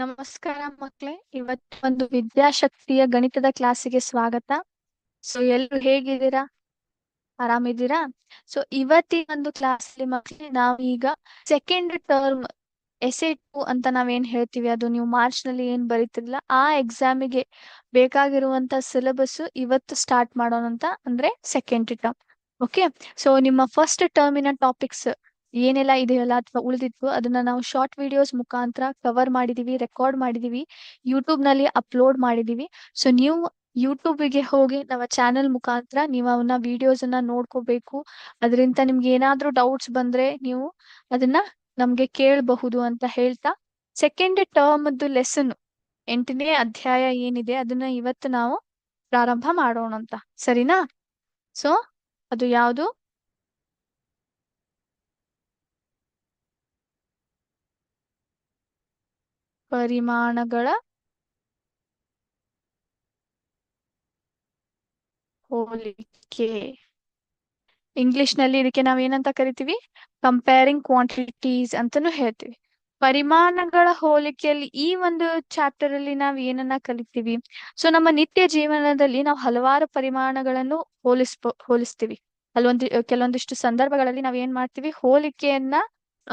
ನಮಸ್ಕಾರ ಮಕ್ಕಳೇ ಇವತ್ತು ಒಂದು ವಿದ್ಯಾಶಕ್ತಿಯ ಗಣಿತದ ಕ್ಲಾಸಿಗೆ ಸ್ವಾಗತ. ಸೊ ಎಲ್ರು ಹೇಗಿದ್ದೀರಾ? ಆರಾಮಿದ್ದೀರಾ? ಸೊ ಇವತ್ತಿನ ಒಂದು ಕ್ಲಾಸ್ ಮಕ್ಳೇ, ನಾವು ಈಗ ಸೆಕೆಂಡ್ ಟರ್ಮ್ ಎಸೆ ಟು ಅಂತ ನಾವೇನ್ ಹೇಳ್ತೀವಿ? ಅದು ನೀವು ಮಾರ್ಚ್ನಲ್ಲಿ ಏನ್ ಬರೀತಿರ್ಲಿಲ್ಲ, ಆ ಎಕ್ಸಾಮಿಗೆ ಬೇಕಾಗಿರುವಂತ ಸಿಲೆಬಸ್ ಇವತ್ತು ಸ್ಟಾರ್ಟ್ ಮಾಡೋಣ ಅಂತ ಅಂದ್ರೆ ಸೆಕೆಂಡ್ ಟರ್ಮ್ ಓಕೆ ಸೊ ನಿಮ್ಮ ಫಸ್ಟ್ ಟರ್ಮಿನ ಟಾಪಿಕ್ಸ್ ಏನೆಲ್ಲ ಇದೆಯಲ್ಲ ಅಥವಾ ಉಳಿದಿತ್ತು ಅದನ್ನ ನಾವು ಶಾರ್ಟ್ ವಿಡಿಯೋಸ್ ಮುಖಾಂತರ ಕವರ್ ಮಾಡಿದೀವಿ ರೆಕಾರ್ಡ್ ಮಾಡಿದೀವಿ ಯೂಟ್ಯೂಬ್ನಲ್ಲಿ ಅಪ್ಲೋಡ್ ಮಾಡಿದೀವಿ. ಸೊ ನೀವು ಯೂಟ್ಯೂಬಿಗೆ ಹೋಗಿ ನಮ್ಮ ಚಾನೆಲ್ ಮುಖಾಂತರ ನೀವು ಅವನ್ನ ವಿಡಿಯೋಸ್ ಅನ್ನ ನೋಡ್ಕೋಬೇಕು. ಅದರಿಂದ ನಿಮ್ಗೆ ಏನಾದ್ರೂ ಡೌಟ್ಸ್ ಬಂದ್ರೆ ನೀವು ಅದನ್ನ ನಮ್ಗೆ ಕೇಳಬಹುದು ಅಂತ ಹೇಳ್ತಾ ಸೆಕೆಂಡ್ ಟರ್ಮ್ ಲೆಸನ್ ಎಂಟನೇ ಅಧ್ಯಾಯ ಏನಿದೆ ಅದನ್ನ ಇವತ್ತು ನಾವು ಪ್ರಾರಂಭ ಮಾಡೋಣ ಅಂತ ಸರಿನಾ? ಸೊ ಅದು ಯಾವುದು? ಪರಿಮಾಣಗಳ ಹೋಲಿಕೆ. ಇಂಗ್ಲಿಷ್ನಲ್ಲಿ ಇದಕ್ಕೆ ನಾವು ಏನಂತ ಕರಿತೀವಿ? ಕಂಪೇರಿಂಗ್ ಕ್ವಾಂಟಿಟೀಸ್ ಅಂತಾನು ಹೇಳ್ತೀವಿ. ಪರಿಮಾಣಗಳ ಹೋಲಿಕೆಯಲ್ಲಿ ಈ ಒಂದು ಚಾಪ್ಟರ್ ಅಲ್ಲಿ ನಾವು ಏನನ್ನ ಕಲಿತೀವಿ? ಸೊ ನಮ್ಮ ನಿತ್ಯ ಜೀವನದಲ್ಲಿ ನಾವು ಹಲವಾರು ಪರಿಮಾಣಗಳನ್ನು ಹೋಲಿಸ್ಬೋ ಹೋಲಿಸ್ತೀವಿ. ಅಲ್ಲೊಂದು, ಕೆಲವೊಂದಿಷ್ಟು ಸಂದರ್ಭಗಳಲ್ಲಿ ನಾವ್ ಏನ್ ಮಾಡ್ತೀವಿ? ಹೋಲಿಕೆಯನ್ನ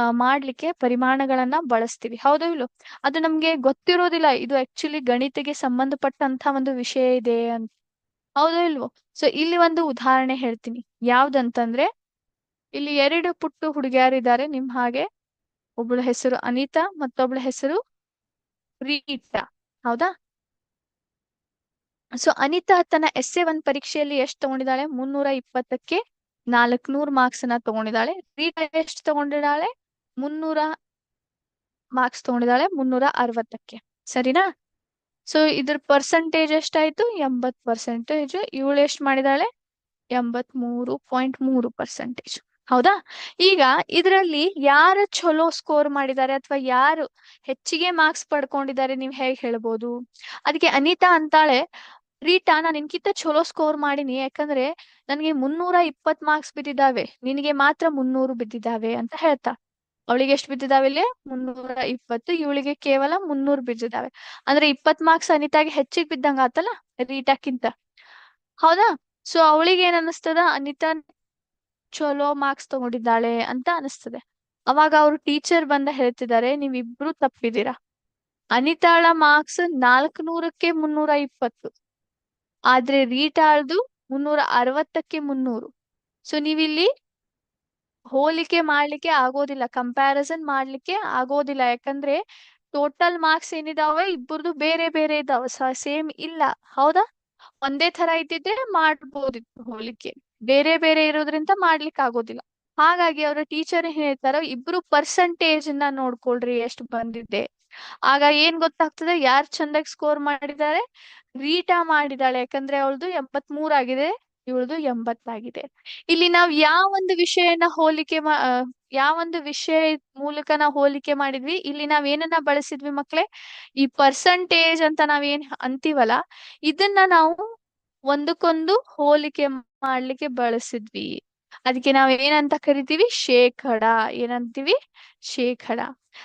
ಮಾಡ್ಲಿಕ್ಕೆ ಪರಿಮಾಣಗಳನ್ನ ಬಳಸ್ತೀವಿ. ಹೌದೋ ಇಲ್ಲೋ? ಅದು ನಮ್ಗೆ ಗೊತ್ತಿರೋದಿಲ್ಲ, ಇದು ಆಕ್ಚುಲಿ ಗಣಿತಗೆ ಸಂಬಂಧಪಟ್ಟಂತ ಒಂದು ವಿಷಯ ಇದೆ ಅಂತ. ಹೌದೋ ಇಲ್ವೋ? ಸೊ ಇಲ್ಲಿ ಒಂದು ಉದಾಹರಣೆ ಹೇಳ್ತೀನಿ. ಯಾವ್ದಂತಂದ್ರೆ, ಇಲ್ಲಿ ಎರಡು ಪುಟ್ಟು ಹುಡುಗಿಯರಿದ್ದಾರೆ, ನಿಮ್ ಹಾಗೆ. ಒಬ್ಬಳ ಹೆಸರು ಅನಿತಾ, ಮತ್ತೊಬ್ಳ ಹೆಸರು ರೀಟಾ ಹೌದಾ? ಸೊ ಅನಿತಾ ತನ್ನ ಎಸ್ ಎ ಒನ್ ಪರೀಕ್ಷೆಯಲ್ಲಿ ಎಷ್ಟು ತಗೊಂಡಿದ್ದಾಳೆ? ಮುನ್ನೂರ ಇಪ್ಪತ್ತಕ್ಕೆ ನಾಲ್ಕನೂರ್ ಮಾರ್ಕ್ಸ್ ಅನ್ನ ತಗೊಂಡಿದ್ದಾಳೆ. ರೀಟಾ ಎಷ್ಟು ತಗೊಂಡಿದ್ದಾಳೆ? ಮುನ್ನೂರ ಮಾರ್ಕ್ಸ್ ತಗೊಂಡಿದ್ದಾಳೆ, ಮುನ್ನೂರ ಅರವತ್ತಕ್ಕೆ. ಸರಿನಾ? ಸೊ ಇದ್ರ ಪರ್ಸೆಂಟೇಜ್ ಎಷ್ಟಾಯ್ತು? ಎಂಬತ್ ಪರ್ಸೆಂಟೇಜ್ ಇವಳು ಎಷ್ಟು ಮಾಡಿದಾಳೆ? ಎಂಬತ್ ಮೂರು ಪಾಯಿಂಟ್ ಮೂರು ಪರ್ಸೆಂಟೇಜ್ ಹೌದಾ? ಈಗ ಇದರಲ್ಲಿ ಯಾರು ಚಲೋ ಸ್ಕೋರ್ ಮಾಡಿದ್ದಾರೆ ಅಥವಾ ಯಾರು ಹೆಚ್ಚಿಗೆ ಮಾರ್ಕ್ಸ್ ಪಡ್ಕೊಂಡಿದ್ದಾರೆ ನೀವ್ ಹೇಗೆ ಹೇಳ್ಬೋದು? ಅದಕ್ಕೆ ಅನಿತಾ ಅಂತಾಳೆ, ರೀಟಾ, ನಾನು ನಿನ್ಕಿಂತ ಚಲೋ ಸ್ಕೋರ್ ಮಾಡಿನಿ, ಯಾಕಂದ್ರೆ ನನಗೆ ಮುನ್ನೂರ ಇಪ್ಪತ್ ಮಾರ್ಕ್ಸ್ ಬಿದ್ದಿದ್ದಾವೆ. ನಿನಗೆ ಮಾತ್ರ ಮುನ್ನೂರು ಬಿದ್ದಿದ್ದಾವೆ ಅಂತ ಹೇಳ್ತಾ. ಅವಳಿಗೆ ಎಷ್ಟು ಬಿದ್ದಿದಾವೆ ಇಲ್ಲಿ? ಮುನ್ನೂರ ಇಪ್ಪತ್ತು. ಇವಳಿಗೆ ಕೇವಲ ಮುನ್ನೂರ್ ಬಿದ್ದಿದಾವೆ. ಅಂದ್ರೆ ಇಪ್ಪತ್ ಮಾರ್ಕ್ಸ್ ಅನಿತಾಗೆ ಹೆಚ್ಚಿಗೆ ಬಿದ್ದಂಗ ಆತಲ್ಲ ರೀಟಾಕ್ಕಿಂತ. ಹೌದಾ? ಸೊ ಅವಳಿಗೆ ಏನ್ ಅನಿಸ್ತದ ಅನಿತಾ ಚಲೋ ಮಾರ್ಕ್ಸ್ ತಗೊಂಡಿದ್ದಾಳೆ ಅಂತ ಅನಿಸ್ತದೆ ಅವಾಗ ಅವ್ರು ಟೀಚರ್ ಬಂದ ಹೇಳ್ತಿದ್ದಾರೆ, ನೀವಿಬ್ರು ತಪ್ಪಿದ್ದೀರಾ? ಅನಿತಾಳ ಮಾರ್ಕ್ಸ್ ನಾಲ್ಕನೂರಕ್ಕೆ ಮುನ್ನೂರ ಇಪ್ಪತ್ತು. ಆದ್ರೆ ರೀಟಾಳ್ದು ಮುನ್ನೂರ ಅರವತ್ತಕ್ಕೆ ಮುನ್ನೂರು. ಸೊ ನೀವಿಲ್ಲಿ ಹೋಲಿಕೆ ಮಾಡ್ಲಿಕ್ಕೆ ಆಗೋದಿಲ್ಲ ಕಂಪ್ಯಾರಿಸನ್ ಮಾಡ್ಲಿಕ್ಕೆ ಆಗೋದಿಲ್ಲ. ಯಾಕಂದ್ರೆ ಟೋಟಲ್ ಮಾರ್ಕ್ಸ್ ಏನಿದಾವೆ ಇಬ್ಬರದು ಬೇರೆ ಬೇರೆ ಇದಾವ ಸೇಮ್ ಇಲ್ಲ. ಹೌದಾ? ಒಂದೇ ತರ ಇದ್ದಿದ್ರೆ ಮಾಡ್ಬೋದಿತ್ತು ಹೋಲಿಕೆ. ಬೇರೆ ಬೇರೆ ಇರೋದ್ರಿಂದ ಮಾಡ್ಲಿಕ್ಕೆ ಆಗೋದಿಲ್ಲ. ಹಾಗಾಗಿ ಅವರ ಟೀಚರ್ ಹೇಳ್ತಾರೋ, ಇಬ್ರು ಪರ್ಸೆಂಟೇಜ್ನ ನೋಡ್ಕೊಳ್ರಿ ಎಷ್ಟು ಬಂದಿದ್ದೆ ಆಗ ಏನ್ ಗೊತ್ತಾಗ್ತದೆ? ಯಾರ್ ಚಂದಾಗಿ ಸ್ಕೋರ್ ಮಾಡಿದ್ದಾರೆ? ರೀಟಾ ಮಾಡಿದಾಳೆ ಯಾಕಂದ್ರೆ ಅವಳದು ಎಂಬತ್ ಆಗಿದೆ. ಇವಳದು ಎಂಬತ್ತಾಗಿದೆ. ಇಲ್ಲಿ ನಾವ್ ಯಾವೊಂದು ವಿಷಯನ ಹೋಲಿಕೆ ಮಾ ಯಾವ ಒಂದು ವಿಷಯ ಮೂಲಕ ನಾವು ಹೋಲಿಕೆ ಮಾಡಿದ್ವಿ, ಇಲ್ಲಿ ನಾವ್ ಏನನ್ನ ಬಳಸಿದ್ವಿ ಮಕ್ಳೇ, ಈ ಪರ್ಸಂಟೇಜ್ ಅಂತ ನಾವೇನ್ ಅಂತೀವಲ್ಲ, ಇದನ್ನ ನಾವು ಒಂದಕ್ಕೊಂದು ಹೋಲಿಕೆ ಮಾಡ್ಲಿಕ್ಕೆ ಬಳಸಿದ್ವಿ. ಅದಕ್ಕೆ ನಾವು ಏನಂತ ಕರಿತೀವಿ? ಶೇಕಡ ಏನಂತೀವಿ? ಶೇಕಡ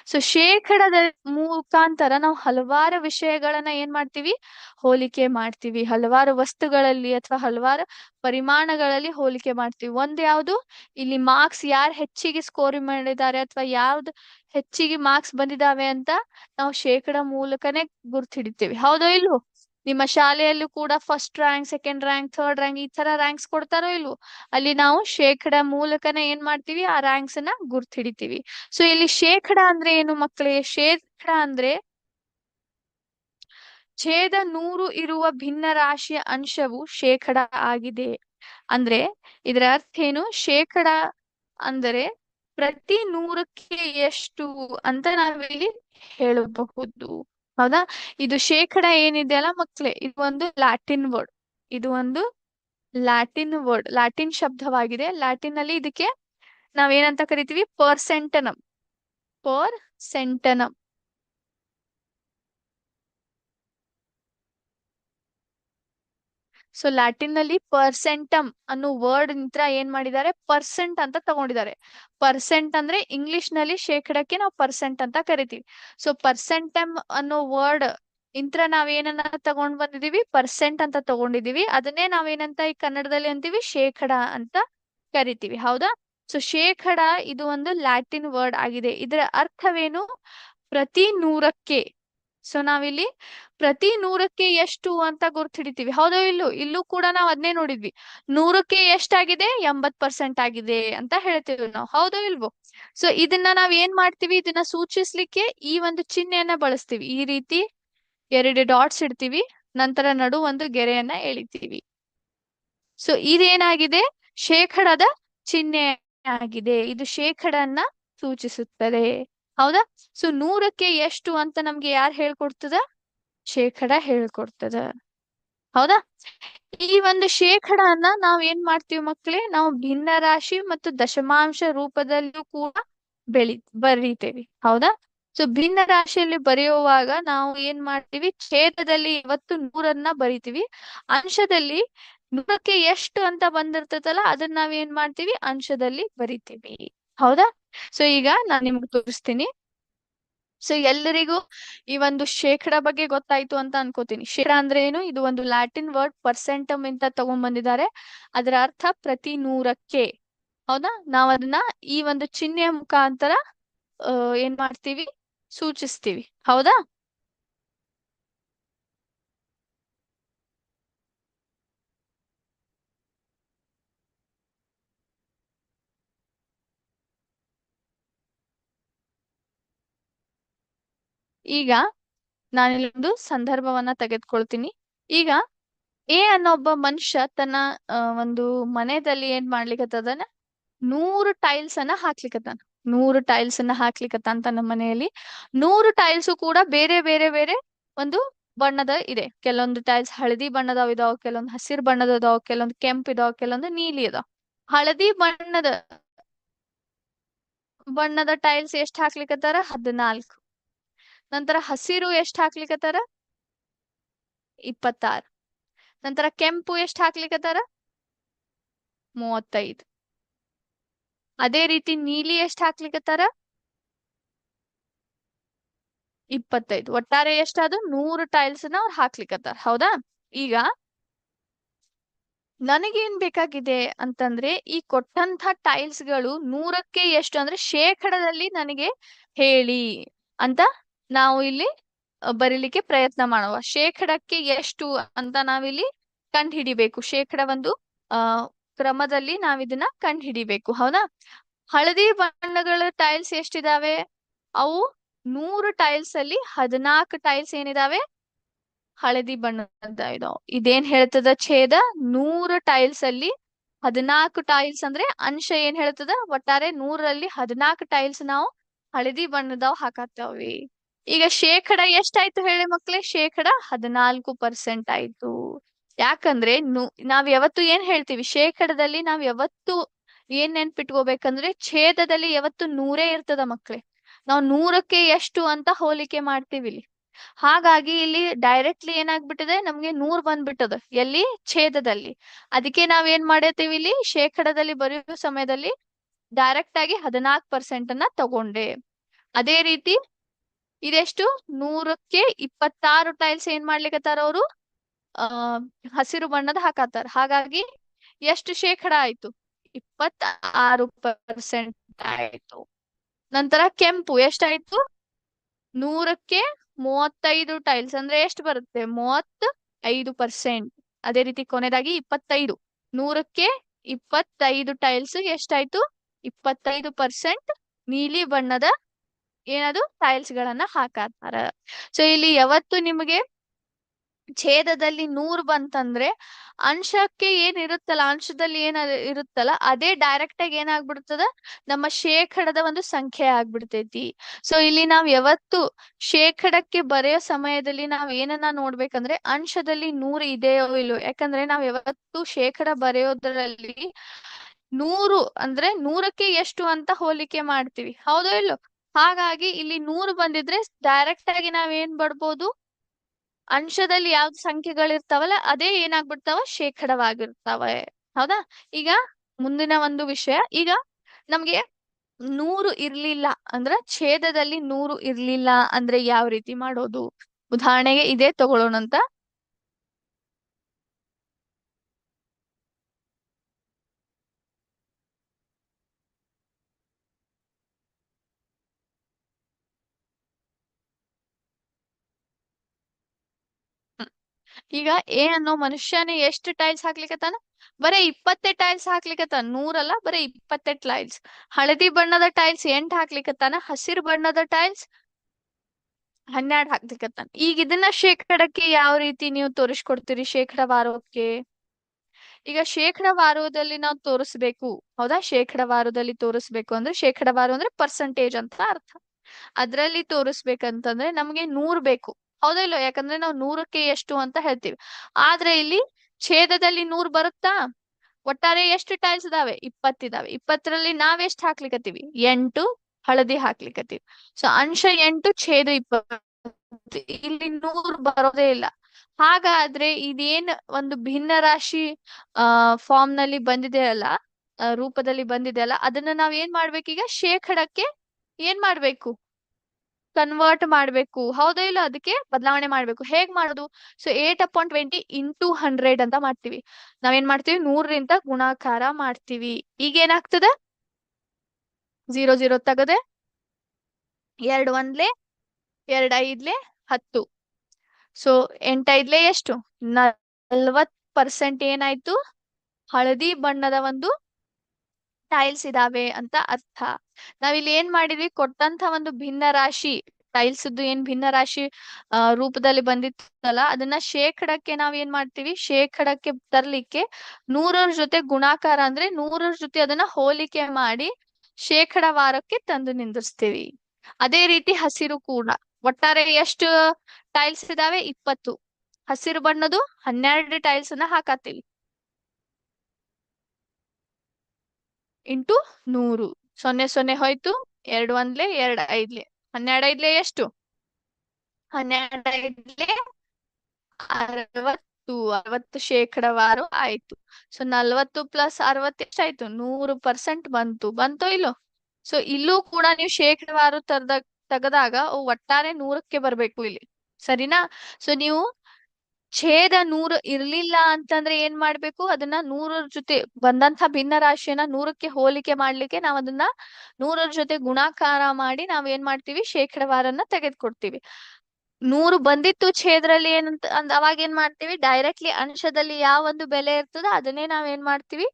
ಸೊ ಶೇಕಡದ ಮುಖಾಂತರ ನಾವು ಹಲವಾರು ವಿಷಯಗಳನ್ನ ಏನ್ ಮಾಡ್ತೀವಿ? ಹೋಲಿಕೆ ಮಾಡ್ತೀವಿ. ಹಲವಾರು ವಸ್ತುಗಳಲ್ಲಿ ಅಥವಾ ಹಲವಾರು ಪರಿಮಾಣಗಳಲ್ಲಿ ಹೋಲಿಕೆ ಮಾಡ್ತೀವಿ. ಒಂದ್ ಯಾವ್ದು? ಇಲ್ಲಿ ಮಾರ್ಕ್ಸ್ ಯಾರು ಹೆಚ್ಚಿಗೆ ಸ್ಕೋರ್ ಮಾಡಿದ್ದಾರೆ ಅಥವಾ ಯಾವ್ದು ಹೆಚ್ಚಿಗೆ ಮಾರ್ಕ್ಸ್ ಬಂದಿದಾವೆ ಅಂತ ನಾವು ಶೇಕಡ ಮೂಲಕನೇ ಗುರ್ತಿಡಿತೀವಿ. ಹೌದೋ ಇಲ್ವೋ? ನಿಮ್ಮ ಶಾಲೆಯಲ್ಲೂ ಕೂಡ first rank second rank third rank ಈ ತರ ರ್ಯಾಂಕ್ಸ್ ಕೊಡ್ತಾರೋ ಇಲ್ವೋ, ಅಲ್ಲಿ ನಾವು ಶೇಕಡ ಮೂಲಕನೇ ಏನ್ ಮಾಡ್ತೀವಿ? ಆ ರ್ಯಾಂಕ್ಸ್ ಅನ್ನ ಗುರ್ತಿಡಿತೀವಿ ಸೊ ಇಲ್ಲಿ ಶೇಕಡ ಅಂದ್ರೆ ಏನು ಮಕ್ಕಳೇ ಶೇಕಡ ಅಂದ್ರೆ ಛೇದ ನೂರು ಇರುವ ಭಿನ್ನ ರಾಶಿಯ ಅಂಶವು ಶೇಕಡ ಆಗಿದೆ. ಅಂದ್ರೆ ಇದರ ಅರ್ಥ ಏನು? ಶೇಕಡ ಅಂದರೆ ಪ್ರತಿ ನೂರಕ್ಕೆ ಎಷ್ಟು ಅಂತ ನಾವಿಲ್ಲಿ ಹೇಳಬಹುದು. ಹೌದಾ? ಇದು ಶೇಕಡ ಏನಿದೆ ಅಲ್ಲ ಮಕ್ಳೇ? ಇದು ಒಂದು ಲ್ಯಾಟಿನ್ ವರ್ಡ್. ಇದು ಒಂದು ಲ್ಯಾಟಿನ್ ವರ್ಡ್, ಲ್ಯಾಟಿನ್ ಶಬ್ದವಾಗಿದೆ. ಲ್ಯಾಟಿನ್ ಅಲ್ಲಿ ಇದಕ್ಕೆ ನಾವೇನಂತ ಕರಿತೀವಿ? ಪರ್ಸೆಂಟನಮ್. ಪರ್ ಸೆಂಟನಮ್ ಸೊ ಲ್ಯಾಟಿನ್ನಲ್ಲಿ ಪರ್ಸೆಂಟಮ್ ಅನ್ನೋ ವರ್ಡ್ ನಿಂತ್ರ ಏನ್ ಮಾಡಿದ್ದಾರೆ? ಪರ್ಸೆಂಟ್ ಅಂತ ತಗೊಂಡಿದ್ದಾರೆ. ಪರ್ಸೆಂಟ್ ಅಂದ್ರೆ ಇಂಗ್ಲಿಷ್ನಲ್ಲಿ ಶೇಕಡಕ್ಕೆ ನಾವು ಪರ್ಸೆಂಟ್ ಅಂತ ಕರಿತೀವಿ. ಸೊ ಪರ್ಸೆಂಟಮ್ ಅನ್ನೋ ವರ್ಡ್ ಇಂತ್ರ ನಾವೇನನ್ನ ತಗೊಂಡ್ ಬಂದಿದೀವಿ? ಪರ್ಸೆಂಟ್ ಅಂತ ತಗೊಂಡಿದೀವಿ. ಅದನ್ನೇ ನಾವೇನಂತ ಈ ಕನ್ನಡದಲ್ಲಿ ಅಂತೀವಿ? ಶೇಕಡ ಅಂತ ಕರಿತೀವಿ. ಹೌದಾ? ಸೊ ಶೇಕಡ ಇದು ಒಂದು ಲ್ಯಾಟಿನ್ ವರ್ಡ್ ಆಗಿದೆ. ಇದರ ಅರ್ಥವೇನು? ಪ್ರತಿ ನೂರಕ್ಕೆ ಸೊ ನಾವಿಲ್ಲಿ ಪ್ರತಿ ನೂರಕ್ಕೆ ಎಷ್ಟು ಅಂತ ಗುರ್ತು ಹಿಡಿತೀವಿ ಹೌದೋ, ಇಲ್ಲೋ, ಇಲ್ಲೂ ಕೂಡ ನಾವು ಅದನ್ನೇ ನೋಡಿದ್ವಿ. ನೂರಕ್ಕೆ ಎಷ್ಟಾಗಿದೆ? ಎಂಬತ್ ಪರ್ಸೆಂಟ್ ಆಗಿದೆ ಅಂತ ಹೇಳ್ತೀವಿ ನಾವು. ಹೌದೋ, ಇಲ್ವೋ? ಸೊ ಇದನ್ನ ನಾವ್ ಏನ್ ಮಾಡ್ತೀವಿ? ಇದನ್ನ ಸೂಚಿಸ್ಲಿಕ್ಕೆ ಈ ಒಂದು ಚಿಹ್ನೆಯನ್ನ ಬಳಸ್ತೀವಿ. ಈ ರೀತಿ ಎರಡು ಡಾಟ್ಸ್ ಇಡ್ತೀವಿ. ನಂತರ ನಡು ಒಂದು ಗೆರೆಯನ್ನ ಎಳಿತೀವಿ. ಸೊ ಇದೇನಾಗಿದೆ? ಶೇಖಡದ ಚಿಹ್ನೆ ಆಗಿದೆ ಇದು ಶೇಕಡನ್ನ ಸೂಚಿಸುತ್ತದೆ. ಹೌದಾ? ಸೊ ನೂರಕ್ಕೆ ಎಷ್ಟು ಅಂತ ನಮ್ಗೆ ಯಾರು ಹೇಳ್ಕೊಡ್ತದ? ಶೇಕಡ ಹೇಳ್ಕೊಡ್ತದ. ಹೌದಾ? ಈ ಒಂದು ಶೇಕಡನ್ನ ನಾವ್ ಏನ್ ಮಾಡ್ತೀವಿ ಮಕ್ಳೇ? ನಾವು ಭಿನ್ನ ರಾಶಿ ಮತ್ತು ದಶಮಾಂಶ ರೂಪದಲ್ಲೂ ಕೂಡ ಬೆಳಿ, ಬರೀತೇವಿ. ಹೌದಾ? ಸೊ ಭಿನ್ನ ರಾಶಿಯಲ್ಲಿ ಬರೆಯುವಾಗ ನಾವು ಏನ್ ಮಾಡ್ತೀವಿ? ಛೇದದಲ್ಲಿ ಇವತ್ತು ನೂರನ್ನ ಬರಿತೀವಿ. ಅಂಶದಲ್ಲಿ ನೂರಕ್ಕೆ ಎಷ್ಟು ಅಂತ ಬಂದಿರ್ತದಲ್ಲ, ಅದನ್ನ ನಾವ್ ಏನ್ ಮಾಡ್ತೀವಿ? ಅಂಶದಲ್ಲಿ ಬರಿತೀವಿ. ಹೌದಾ? ಸೊ ಈಗ ನಾನ್ ನಿಮ್ಗೆ ತೋರಿಸ್ತೀನಿ. ಸೊ ಎಲ್ಲರಿಗೂ ಈ ಒಂದು ಶೇಕಡ ಬಗ್ಗೆ ಗೊತ್ತಾಯ್ತು ಅಂತ ಅನ್ಕೋತೀನಿ. ಶೇಕಡ ಅಂದ್ರೆ ಏನು? ಇದು ಒಂದು ಲ್ಯಾಟಿನ್ ವರ್ಡ್ ಪರ್ಸೆಂಟಮ್ ಅಂತ ತಗೊಂಡ್ ಬಂದಿದ್ದಾರೆ. ಅದರ ಅರ್ಥ ಪ್ರತಿ ನೂರಕ್ಕೆ. ಹೌದಾ? ನಾವ್ ಅದನ್ನ ಈ ಒಂದು ಚಿಹ್ನೆಯ ಮುಖಾಂತರ ಏನ್ ಮಾಡ್ತೀವಿ? ಸೂಚಿಸ್ತೀವಿ. ಹೌದಾ? ಈಗ ನಾನಿಲ್ಲೊಂದು ಸಂದರ್ಭವನ್ನ ತೆಗೆದುಕೊಳ್ತೀನಿ. ಈಗ ಎ ಅನ್ನೋ ಒಬ್ಬ ಮನುಷ್ಯ ತನ್ನ ಒಂದು ಮನೆಯಲ್ಲಿ ಏನ್ ಮಾಡ್ಲಿಕತ್ತದನ? ನೂರು ಟೈಲ್ಸ್ ಅನ್ನ ಹಾಕ್ಲಿಕತ್ತಾನ. ನೂರು ಟೈಲ್ಸ್ ಅನ್ನ ಹಾಕ್ಲಿಕತ್ತಾನ ತನ್ನ ಮನೆಯಲ್ಲಿ. ನೂರು ಟೈಲ್ಸ್ ಕೂಡ ಬೇರೆ ಬೇರೆ ಬೇರೆ ಒಂದು ಬಣ್ಣದ ಇದೆ. ಕೆಲವೊಂದು ಟೈಲ್ಸ್ ಹಳದಿ ಬಣ್ಣದವ್ ಇದಾವ, ಕೆಲವೊಂದು ಹಸಿರು ಬಣ್ಣದ ಇದಾವ ಕೆಲವೊಂದು ಕೆಂಪ್ ಇದಾವ, ಕೆಲವೊಂದು ನೀಲಿ ಇದಾವ. ಹಳದಿ ಬಣ್ಣದ ಬಣ್ಣದ ಟೈಲ್ಸ್ ಎಷ್ಟ್ ಹಾಕ್ಲಿಕ್ಕತ್ತಾರ ಹದಿನಾಲ್ಕು. ನಂತರ ಹಸಿರು ಎಷ್ಟ್ ಹಾಕ್ಲಿಕತ್ತಾರ? ಇಪ್ಪತ್ತಾರು. ನಂತರ ಕೆಂಪು ಎಷ್ಟ್ ಹಾಕ್ಲಿಕತ್ತಾರ? ಮೂವತ್ತೈದು. ಅದೇ ರೀತಿ ನೀಲಿ ಎಷ್ಟ್ ಹಾಕ್ಲಿಕತ್ತಾರ? ಇಪ್ಪತ್ತೈದು. ಒಟ್ಟಾರೆ ಎಷ್ಟಾದ್ರು ನೂರು ಟೈಲ್ಸ್ನ ಅವ್ರು ಹಾಕ್ಲಿಕತ್ತಾರ. ಹೌದಾ? ಈಗ ನನಗೇನ್ ಬೇಕಾಗಿದೆ ಅಂತಂದ್ರೆ ಈ ಕೊಟ್ಟಂತ ಟೈಲ್ಸ್ಗಳು ನೂರಕ್ಕೆ ಎಷ್ಟು ಅಂದ್ರೆ ಶೇಕಡದಲ್ಲಿ ನನಗೆ ಹೇಳಿ ಅಂತ ನಾವು ಇಲ್ಲಿ ಬರೀಲಿಕ್ಕೆ ಪ್ರಯತ್ನ ಮಾಡುವ. ಶೇಕಡಕ್ಕೆ ಎಷ್ಟು ಅಂತ ನಾವಿಲ್ಲಿ ಕಂಡು ಹಿಡಿಬೇಕು ಶೇಕಡ ಒಂದು ಆ ಕ್ರಮದಲ್ಲಿ ನಾವಿದನ್ನ ಕಂಡು ಹಿಡಿಬೇಕು ಹೌದಾ? ಹಳದಿ ಬಣ್ಣಗಳ ಟೈಲ್ಸ್ ಎಷ್ಟಿದಾವೆ? ಅವು ನೂರು ಟೈಲ್ಸ್ ಅಲ್ಲಿ ಹದಿನಾಲ್ಕು ಟೈಲ್ಸ್ ಏನಿದಾವೆ? ಹಳದಿ ಬಣ್ಣದ ಇದಾವ. ಇದೇನ್ ಹೇಳ್ತದ ಛೇದ? ನೂರು ಟೈಲ್ಸ್ ಅಲ್ಲಿ ಹದಿನಾಲ್ಕು ಟೈಲ್ಸ್ ಅಂದ್ರೆ ಅಂಶ ಏನ್ ಹೇಳ್ತದ? ಒಟ್ಟಾರೆ ನೂರಲ್ಲಿ ಹದಿನಾಲ್ಕು ಟೈಲ್ಸ್ ನಾವು ಹಳದಿ ಬಣ್ಣದವ್ ಹಾಕತ್ತೇವಿ. ಈಗ ಶೇಕಡ ಎಷ್ಟಾಯ್ತು ಹೇಳಿ ಮಕ್ಳೇ? ಶೇಕಡ ಹದಿನಾಲ್ಕು ಪರ್ಸೆಂಟ್ ಆಯ್ತು. ಯಾಕಂದ್ರೆ ನಾವ್ ಯಾವತ್ತು ಏನ್ ಹೇಳ್ತೀವಿ? ಶೇಕಡದಲ್ಲಿ ನಾವ್ ಯಾವತ್ತು ಏನ್ ನೆನ್ಪಿಟ್ಕೋಬೇಕಂದ್ರೆ ಛೇದದಲ್ಲಿ ಯಾವತ್ತು ನೂರೇ ಇರ್ತದ ಮಕ್ಳೇ. ನಾವ್ ನೂರಕ್ಕೆ ಎಷ್ಟು ಅಂತ ಹೋಲಿಕೆ ಮಾಡ್ತೀವಿ ಇಲ್ಲಿ. ಹಾಗಾಗಿ ಇಲ್ಲಿ ಡೈರೆಕ್ಟ್ಲಿ ಏನಾಗ್ಬಿಟ್ಟಿದೆ? ನಮ್ಗೆ ನೂರ್ ಬಂದ್ಬಿಟ್ಟದ ಎಲ್ಲಿ? ಛೇದದಲ್ಲಿ. ಅದಕ್ಕೆ ನಾವ್ ಏನ್ ಮಾಡಿರ್ತೀವಿ ಇಲ್ಲಿ? ಶೇಕಡದಲ್ಲಿ ಬರೆಯೋ ಸಮಯದಲ್ಲಿ ಡೈರೆಕ್ಟ್ ಆಗಿ ಹದಿನಾಲ್ಕು ಪರ್ಸೆಂಟ್ ಅನ್ನ ತಗೊಂಡೆ. ಅದೇ ರೀತಿ ಇದೆಷ್ಟು? ನೂರಕ್ಕೆ ಇಪ್ಪತ್ತಾರು ಟೈಲ್ಸ್ ಏನ್ ಮಾಡ್ಲಿಕ್ಕತ್ತಾರ ಅವರು? ಆ, ಹಸಿರು ಬಣ್ಣದ ಹಾಕತ್ತಾರ. ಹಾಗಾಗಿ ಎಷ್ಟು ಶೇಕಡ ಆಯ್ತು? ಇಪ್ಪತ್ತ ಆರು ಪರ್ಸೆಂಟ್ ಆಯ್ತು. ನಂತರ ಕೆಂಪು ಎಷ್ಟಾಯ್ತು? ನೂರಕ್ಕೆ ಮೂವತ್ತೈದು ಟೈಲ್ಸ್ ಅಂದ್ರೆ ಎಷ್ಟು ಬರುತ್ತೆ? ಮೂವತ್ತ ಐದು ಪರ್ಸೆಂಟ್ ಅದೇ ರೀತಿ ಕೊನೆದಾಗಿ ಇಪ್ಪತ್ತೈದು. ನೂರಕ್ಕೆ ಇಪ್ಪತ್ತೈದು ಟೈಲ್ಸ್ ಎಷ್ಟಾಯ್ತು? ಇಪ್ಪತ್ತೈದು ಪರ್ಸೆಂಟ್ ನೀಲಿ ಬಣ್ಣದ ಏನದು? ಟೈಲ್ಸ್ ಗಳನ್ನ ಹಾಕತ್ತಾರ. ಸೊ ಇಲ್ಲಿ ಯಾವತ್ತು ನಿಮಗೆ ಛೇದದಲ್ಲಿ ನೂರ್ ಬಂತಂದ್ರೆ, ಅಂಶಕ್ಕೆ ಏನ್ ಇರುತ್ತಲ್ಲ ಅಂಶದಲ್ಲಿ ಏನ ಇರುತ್ತಲ್ಲ, ಅದೇ ಡೈರೆಕ್ಟ್ ಆಗಿ ಏನಾಗ್ಬಿಡ್ತದ? ನಮ್ಮ ಶೇಕಡದ ಒಂದು ಸಂಖ್ಯೆ ಆಗ್ಬಿಡ್ತೈತಿ. ಸೊ ಇಲ್ಲಿ ನಾವ್ ಯಾವತ್ತು ಶೇಕಡಕ್ಕೆ ಬರೆಯೋ ಸಮಯದಲ್ಲಿ ನಾವ್ ಏನನ್ನ ನೋಡ್ಬೇಕಂದ್ರೆ, ಅಂಶದಲ್ಲಿ ನೂರು ಇದೆಯೋ ಇಲ್ಲೋ ಯಾಕಂದ್ರೆ ನಾವ್ ಯಾವತ್ತು ಶೇಕಡ ಬರೆಯೋದ್ರಲ್ಲಿ ನೂರು ಅಂದ್ರೆ ನೂರಕ್ಕೆ ಎಷ್ಟು ಅಂತ ಹೋಲಿಕೆ ಮಾಡ್ತೀವಿ. ಹೌದೋ ಇಲ್ಲೋ ಹಾಗಾಗಿ ಇಲ್ಲಿ ನೂರು ಬಂದಿದ್ರೆ ಡೈರೆಕ್ಟ್ ಆಗಿ ನಾವ್ ಏನ್ ಬರ್ಬೋದು? ಅಂಶದಲ್ಲಿ ಯಾವ್ದು ಸಂಖ್ಯೆಗಳಿರ್ತಾವಲ್ಲ, ಅದೇ ಏನಾಗ್ಬಿಡ್ತಾವ? ಶೇಕಡವಾಗಿರ್ತಾವೆ. ಹೌದಾ? ಈಗ ಮುಂದಿನ ಒಂದು ವಿಷಯ. ಈಗ ನಮ್ಗೆ ನೂರು ಇರ್ಲಿಲ್ಲ ಅಂದ್ರ ಛೇದದಲ್ಲಿ ನೂರು ಇರ್ಲಿಲ್ಲ ಅಂದ್ರೆ ಯಾವ ರೀತಿ ಮಾಡೋದು? ಉದಾಹರಣೆಗೆ ಇದೇ ತಗೊಳ್ಳೋಣಂತ. ಈಗ ಎ ಅನ್ನೋ ಮನುಷ್ಯನೇ ಎಷ್ಟು ಟೈಲ್ಸ್ ಹಾಕ್ಲಿಕತ್ತಾನ ಬರೇ ಇಪ್ಪತ್ತೆ ಟೈಲ್ಸ್ ಹಾಕ್ಲಿಕತ್ತಾನ ನೂರಲ್ಲ, ಬರೇ ಇಪ್ಪತ್ತೆ ಟೈಲ್ಸ್ ಹಳದಿ ಬಣ್ಣದ ಟೈಲ್ಸ್ ಎಂಟ್ ಹಾಕ್ಲಿಕತ್ತಾನ ಹಸಿರು ಬಣ್ಣದ ಟೈಲ್ಸ್ ಹನ್ನೆರಡ್ ಹಾಕ್ಲಿಕತ್ತಾನ ಈಗ ಇದನ್ನ ಶೇಕಡಕ್ಕೆ ಯಾವ ರೀತಿ ನೀವು ತೋರಿಸ್ಕೊಡ್ತೀರಿ ಶೇಕಡವಾರಕ್ಕೆ ಈಗ ಶೇಕಡವಾರದಲ್ಲಿ ನಾವು ತೋರಿಸ್ಬೇಕು. ಹೌದಾ? ಶೇಕಡವಾರದಲ್ಲಿ ತೋರಿಸ್ಬೇಕು ಅಂದ್ರೆ ಶೇಕಡವಾರ ಅಂದ್ರೆ ಪರ್ಸೆಂಟೇಜ್ ಅಂತ ಅರ್ಥ. ಅದ್ರಲ್ಲಿ ತೋರಿಸ್ಬೇಕಂತಂದ್ರೆ ನಮ್ಗೆ ನೂರ್ ಬೇಕು. ಹೌದಾ ಇಲ್ಲೋ ಯಾಕಂದ್ರೆ ನಾವು ನೂರಕ್ಕೆ ಎಷ್ಟು ಅಂತ ಹೇಳ್ತೀವಿ. ಆದ್ರೆ ಇಲ್ಲಿ ಛೇದದಲ್ಲಿ ನೂರ್ ಬರುತ್ತಾ? ಒಟ್ಟಾರೆ ಎಷ್ಟು ಟೈಲ್ಸ್ ಇದಾವೆ? ಇಪ್ಪತ್ತಿದಾವೆ ಇಪ್ಪತ್ತರಲ್ಲಿ ನಾವ್ ಎಷ್ಟ್ ಹಾಕ್ಲಿಕತ್ತೀವಿ? ಎಂಟು ಹಳದಿ ಹಾಕ್ಲಿಕತ್ತೀವಿ. ಸೊ ಅಂಶ ಎಂಟು, ಛೇದ ಇಪ್ಪತ್ತು. ಇಲ್ಲಿ ನೂರ್ ಬರೋದೇ ಇಲ್ಲ. ಹಾಗಾದ್ರೆ ಇದೇನ್ ಒಂದು ಭಿನ್ನ ರಾಶಿ, ಆ ಫಾರ್ಮ್ನಲ್ಲಿ ಬಂದಿದೆ ಅಲ್ಲ ರೂಪದಲ್ಲಿ ಬಂದಿದೆ ಅಲ್ಲ, ಅದನ್ನ ನಾವ್ ಏನ್ ಮಾಡ್ಬೇಕೀಗ? ಶೇಖಡಕ್ಕೆ ಏನ್ ಮಾಡ್ಬೇಕು? ಕನ್ವರ್ಟ್ ಮಾಡ್ಬೇಕು. ಹೌದಾ ಇಲ್ಲ? ಅದಕ್ಕೆ ಬದಲಾವಣೆ ಮಾಡ್ಬೇಕು. ಹೇಗ್ ಮಾಡೋದು? So eight upon twenty into hundred ಅಂತ ಮಾಡ್ತೀವಿ. ನಾವೇನ್ ಮಾಡ್ತೀವಿ? ನೂರರಿಂದ ಗುಣಾಕಾರ ಮಾಡ್ತೀವಿ. ಈಗ ಏನಾಗ್ತದೆ? ಝೀರೋ ಝೀರೋ ತಗದೆ. ಎರಡ್ ಒಂದ್ಲೆ, ಎರಡ್ ಐದ್ಲೆ ಹತ್ತು. ಸೊ ಎಂಟೈದ್ಲೆ ಎಷ್ಟು? ನಲ್ವತ್ ಪರ್ಸೆಂಟ್ ಏನಾಯ್ತು? ಹಳದಿ ಬಣ್ಣದ ಒಂದು ಟೈಲ್ಸ್ ಇದಾವೆ ಅಂತ ಅರ್ಥ. ನಾವಿಲ್ಲಿ ಏನ್ ಮಾಡಿದ್ವಿ? ಕೊಟ್ಟಂತ ಒಂದು ಭಿನ್ನ ರಾಶಿ ಟೈಲ್ಸ್ ಏನ್ ಭಿನ್ನ ರಾಶಿ ರೂಪದಲ್ಲಿ ಬಂದಿತ್ತಲ್ಲ, ಅದನ್ನ ಶೇಕಡಕ್ಕೆ ನಾವ್ ಏನ್ ಮಾಡ್ತೀವಿ? ಶೇಕಡಕ್ಕೆ ತರ್ಲಿಕ್ಕೆ ನೂರರ ಜೊತೆ ಗುಣಾಕಾರ ಅಂದ್ರೆ ನೂರರ ಜೊತೆ ಅದನ್ನ ಹೋಲಿಕೆ ಮಾಡಿ ಶೇಕಡವಾರಕ್ಕೆ ತಂದು ನಿಂದಿರ್ಸ್ತೀವಿ. ಅದೇ ರೀತಿ ಹಸಿರು ಕೂಡ. ಒಟ್ಟಾರೆ ಎಷ್ಟು ಟೈಲ್ಸ್ ಇದಾವೆ ಇಪ್ಪತ್ತು. ಹಸಿರು ಬಣ್ಣದು ಹನ್ನೆರಡು ಟೈಲ್ಸ್ ಅನ್ನ ಹಾಕತ್ತೀವಿ. ಇಂಟು ನೂರು. ಸೊನ್ನೆ ಸೊನ್ನೆ ಹೋಯ್ತು, ಎರಡು ಒಂದ್ಲೆ, ಎರಡ್ ಐದ್ಲೆ. ಹನ್ನೆರಡು ಐದ್ಲೆ ಎಷ್ಟು? ಹನ್ನೆರಡೈದ್ಲೆ ಅರವತ್ತು. ಅರವತ್ತು ಶೇಕಡವಾರು ಆಯ್ತು. ಸೊ ನಲ್ವತ್ತು ಪ್ಲಸ್ ಅರವತ್ತು ಎಷ್ಟಾಯ್ತು? ನೂರು ಪರ್ಸೆಂಟ್ ಬಂತು. ಬಂತೋ ಇಲ್ಲೋ? ಸೊ ಇಲ್ಲೂ ಕೂಡ ನೀವು ಶೇಕಡವಾರು ತರದ, ತೆಗೆದಾಗ ಒಟ್ಟಾರೆ ನೂರಕ್ಕೆ ಬರ್ಬೇಕು ಇಲ್ಲಿ. ಸರಿನಾ? ಸೊ ನೀವು ಛೇದ ನೂರು ಇರ್ಲಿಲ್ಲ ಅಂತಂದ್ರೆ ಏನ್ ಮಾಡ್ಬೇಕು? ಅದನ್ನ ನೂರರ ಜೊತೆ ಬಂದಂತ ಭಿನ್ನ ರಾಶಿಯನ್ನ ನೂರಕ್ಕೆ ಹೋಲಿಕೆ ಮಾಡ್ಲಿಕ್ಕೆ ನಾವ್ ಅದನ್ನ ನೂರರ ಜೊತೆ ಗುಣಾಕಾರ ಮಾಡಿ ನಾವ್ ಏನ್ ಮಾಡ್ತೀವಿ? ಶೇಕಡವಾರನ್ನ ತೆಗೆದ್ಕೊಡ್ತೀವಿ. ನೂರು ಬಂದಿತ್ತು ಛೇದ್ರಲ್ಲಿ ಏನಂತ ಅಂದ್ ಅವಾಗ ಏನ್ ಮಾಡ್ತೀವಿ? ಡೈರೆಕ್ಟ್ಲಿ ಅಂಶದಲ್ಲಿ ಯಾವ ಒಂದು ಬೆಲೆ ಇರ್ತದ ಅದನ್ನೇ ನಾವ್ ಏನ್ ಮಾಡ್ತೀವಿ?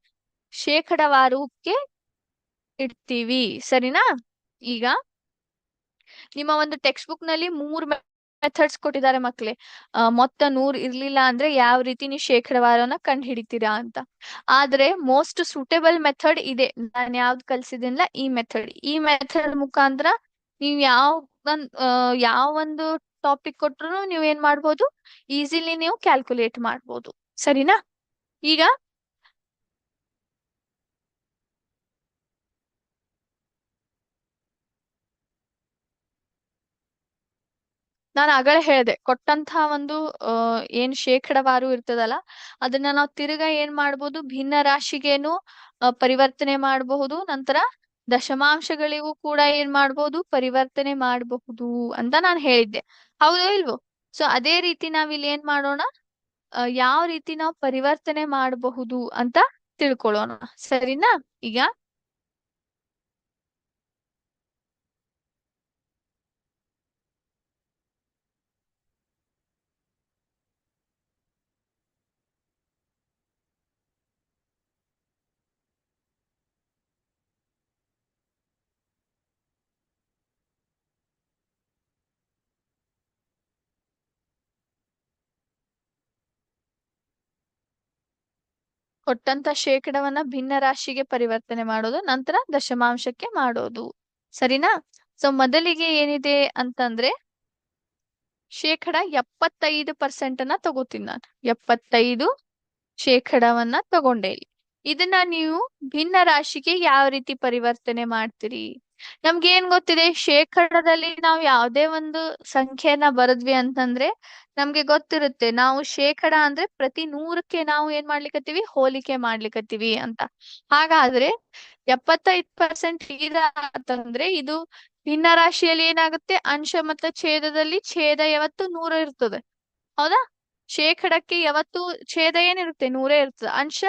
ಶೇಕಡವಾರಕ್ಕೆ ಇಡ್ತೀವಿ. ಸರಿನಾ? ಈಗ ನಿಮ್ಮ ಒಂದು ಟೆಕ್ಸ್ಟ್ ಬುಕ್ನಲ್ಲಿ ಮೂರ್ ಮೆಥಡ್ಸ್ ಕೊಟ್ಟಿದ್ದಾರೆ ಮಕ್ಳೇ. ಮೊತ್ತ ನೂರ್ ಇರ್ಲಿಲ್ಲ ಅಂದ್ರೆ ಯಾವ ರೀತಿ ನೀವು ಶೇಕಡವಾರನ ಕಂಡು ಹಿಡಿತೀರಾ ಅಂತ. ಆದ್ರೆ ಮೋಸ್ಟ್ ಸೂಟೇಬಲ್ ಮೆಥಡ್ ಇದೆ. ನಾನ್ ಯಾವ್ದು ಕಲ್ಸಿದ್ದೀನಲ್ಲ ಈ ಮೆಥಡ್ ಈ ಮೆಥಡ್ ಮುಖಾಂತರ ನೀವ್ ಯಾವ ಯಾವ ಒಂದು ಟಾಪಿಕ್ ಕೊಟ್ರು ನೀವ್ ಏನ್ ಮಾಡ್ಬೋದು? ಈಸಿಲಿ ನೀವು ಕ್ಯಾಲ್ಕುಲೇಟ್ ಮಾಡ್ಬೋದು. ಸರಿನಾ? ಈಗ ನಾನು ಆಗಲೇ ಹೇಳಿದೆ ಕೊಟ್ಟಂತಹ ಒಂದು ಅಹ್ ಏನ್ ಶೇಕಡವಾರು ಇರ್ತದಲ್ಲ, ಅದನ್ನ ನಾವು ತಿರ್ಗಾ ಏನ್ ಮಾಡ್ಬೋದು, ಭಿನ್ನ ರಾಶಿಗೇನು ಪರಿವರ್ತನೆ ಮಾಡಬಹುದು, ನಂತರ ದಶಮಾಂಶಗಳಿಗೂ ಕೂಡ ಏನ್ ಮಾಡ್ಬೋದು, ಪರಿವರ್ತನೆ ಮಾಡಬಹುದು ಅಂತ ನಾನು ಹೇಳಿದ್ದೆ. ಹೌದು ಇಲ್ವೋ? ಸೊ ಅದೇ ರೀತಿ ನಾವಿಲ್ಲಿ ಏನ್ ಮಾಡೋಣ ಯಾವ ರೀತಿ ನಾವು ಪರಿವರ್ತನೆ ಮಾಡಬಹುದು ಅಂತ ತಿಳ್ಕೊಳ್ಳೋಣ. ಸರಿನಾ? ಈಗ ಕೊಟ್ಟಂತ ಶೇಕಡವನ್ನ ಭಿನ್ನ ರಾಶಿಗೆ ಪರಿವರ್ತನೆ ಮಾಡೋದು, ನಂತರ ದಶಮಾಂಶಕ್ಕೆ ಮಾಡೋದು. ಸರಿನಾ? ಸೊ ಮೊದಲಿಗೆ ಏನಿದೆ ಅಂತಂದ್ರೆ, ಶೇಕಡ ಎಪ್ಪತ್ತೈದು ಪರ್ಸೆಂಟ್ ಅನ್ನ ತಗೋತೀನಿ ನಾನು. ಎಪ್ಪತ್ತೈದು ಶೇಕಡವನ್ನ ತಗೊಂಡೆ ಇಲ್ಲಿ. ಇದನ್ನ ನೀವು ಭಿನ್ನ ರಾಶಿಗೆ ಯಾವ ರೀತಿ ಪರಿವರ್ತನೆ ಮಾಡ್ತೀರಿ? ನಮ್ಗೆ ಏನ್ ಗೊತ್ತಿದೆ ಶೇಕಡದಲ್ಲಿ ನಾವು ಯಾವುದೇ ಒಂದು ಸಂಖ್ಯೆನ ಬರದ್ವಿ ಅಂತಂದ್ರೆ ನಮ್ಗೆ ಗೊತ್ತಿರುತ್ತೆ, ನಾವು ಶೇಕಡ ಅಂದ್ರೆ ಪ್ರತಿ ನೂರಕ್ಕೆ ನಾವು ಏನ್ ಮಾಡ್ಲಿಕತ್ತೀವಿ, ಹೋಲಿಕೆ ಮಾಡ್ಲಿಕತ್ತೀವಿ ಅಂತ. ಹಾಗಾದ್ರೆ ಎಪ್ಪತ್ತೈದ್ ಪರ್ಸೆಂಟ್ ಇದೆ ಅಂತಂದ್ರೆ ಇದು ಭಿನ್ನ ರಾಶಿಯಲ್ಲಿ ಏನಾಗುತ್ತೆ, ಅಂಶ ಮತ್ತು ಛೇದದಲ್ಲಿ ಛೇದ ಯಾವತ್ತು ನೂರ ಇರ್ತದೆ. ಹೌದಾ? ಶೇಕಡಕ್ಕೆ ಯಾವತ್ತು ಛೇದ ಏನಿರುತ್ತೆ? ನೂರೇ ಇರ್ತದ. ಅಂಶ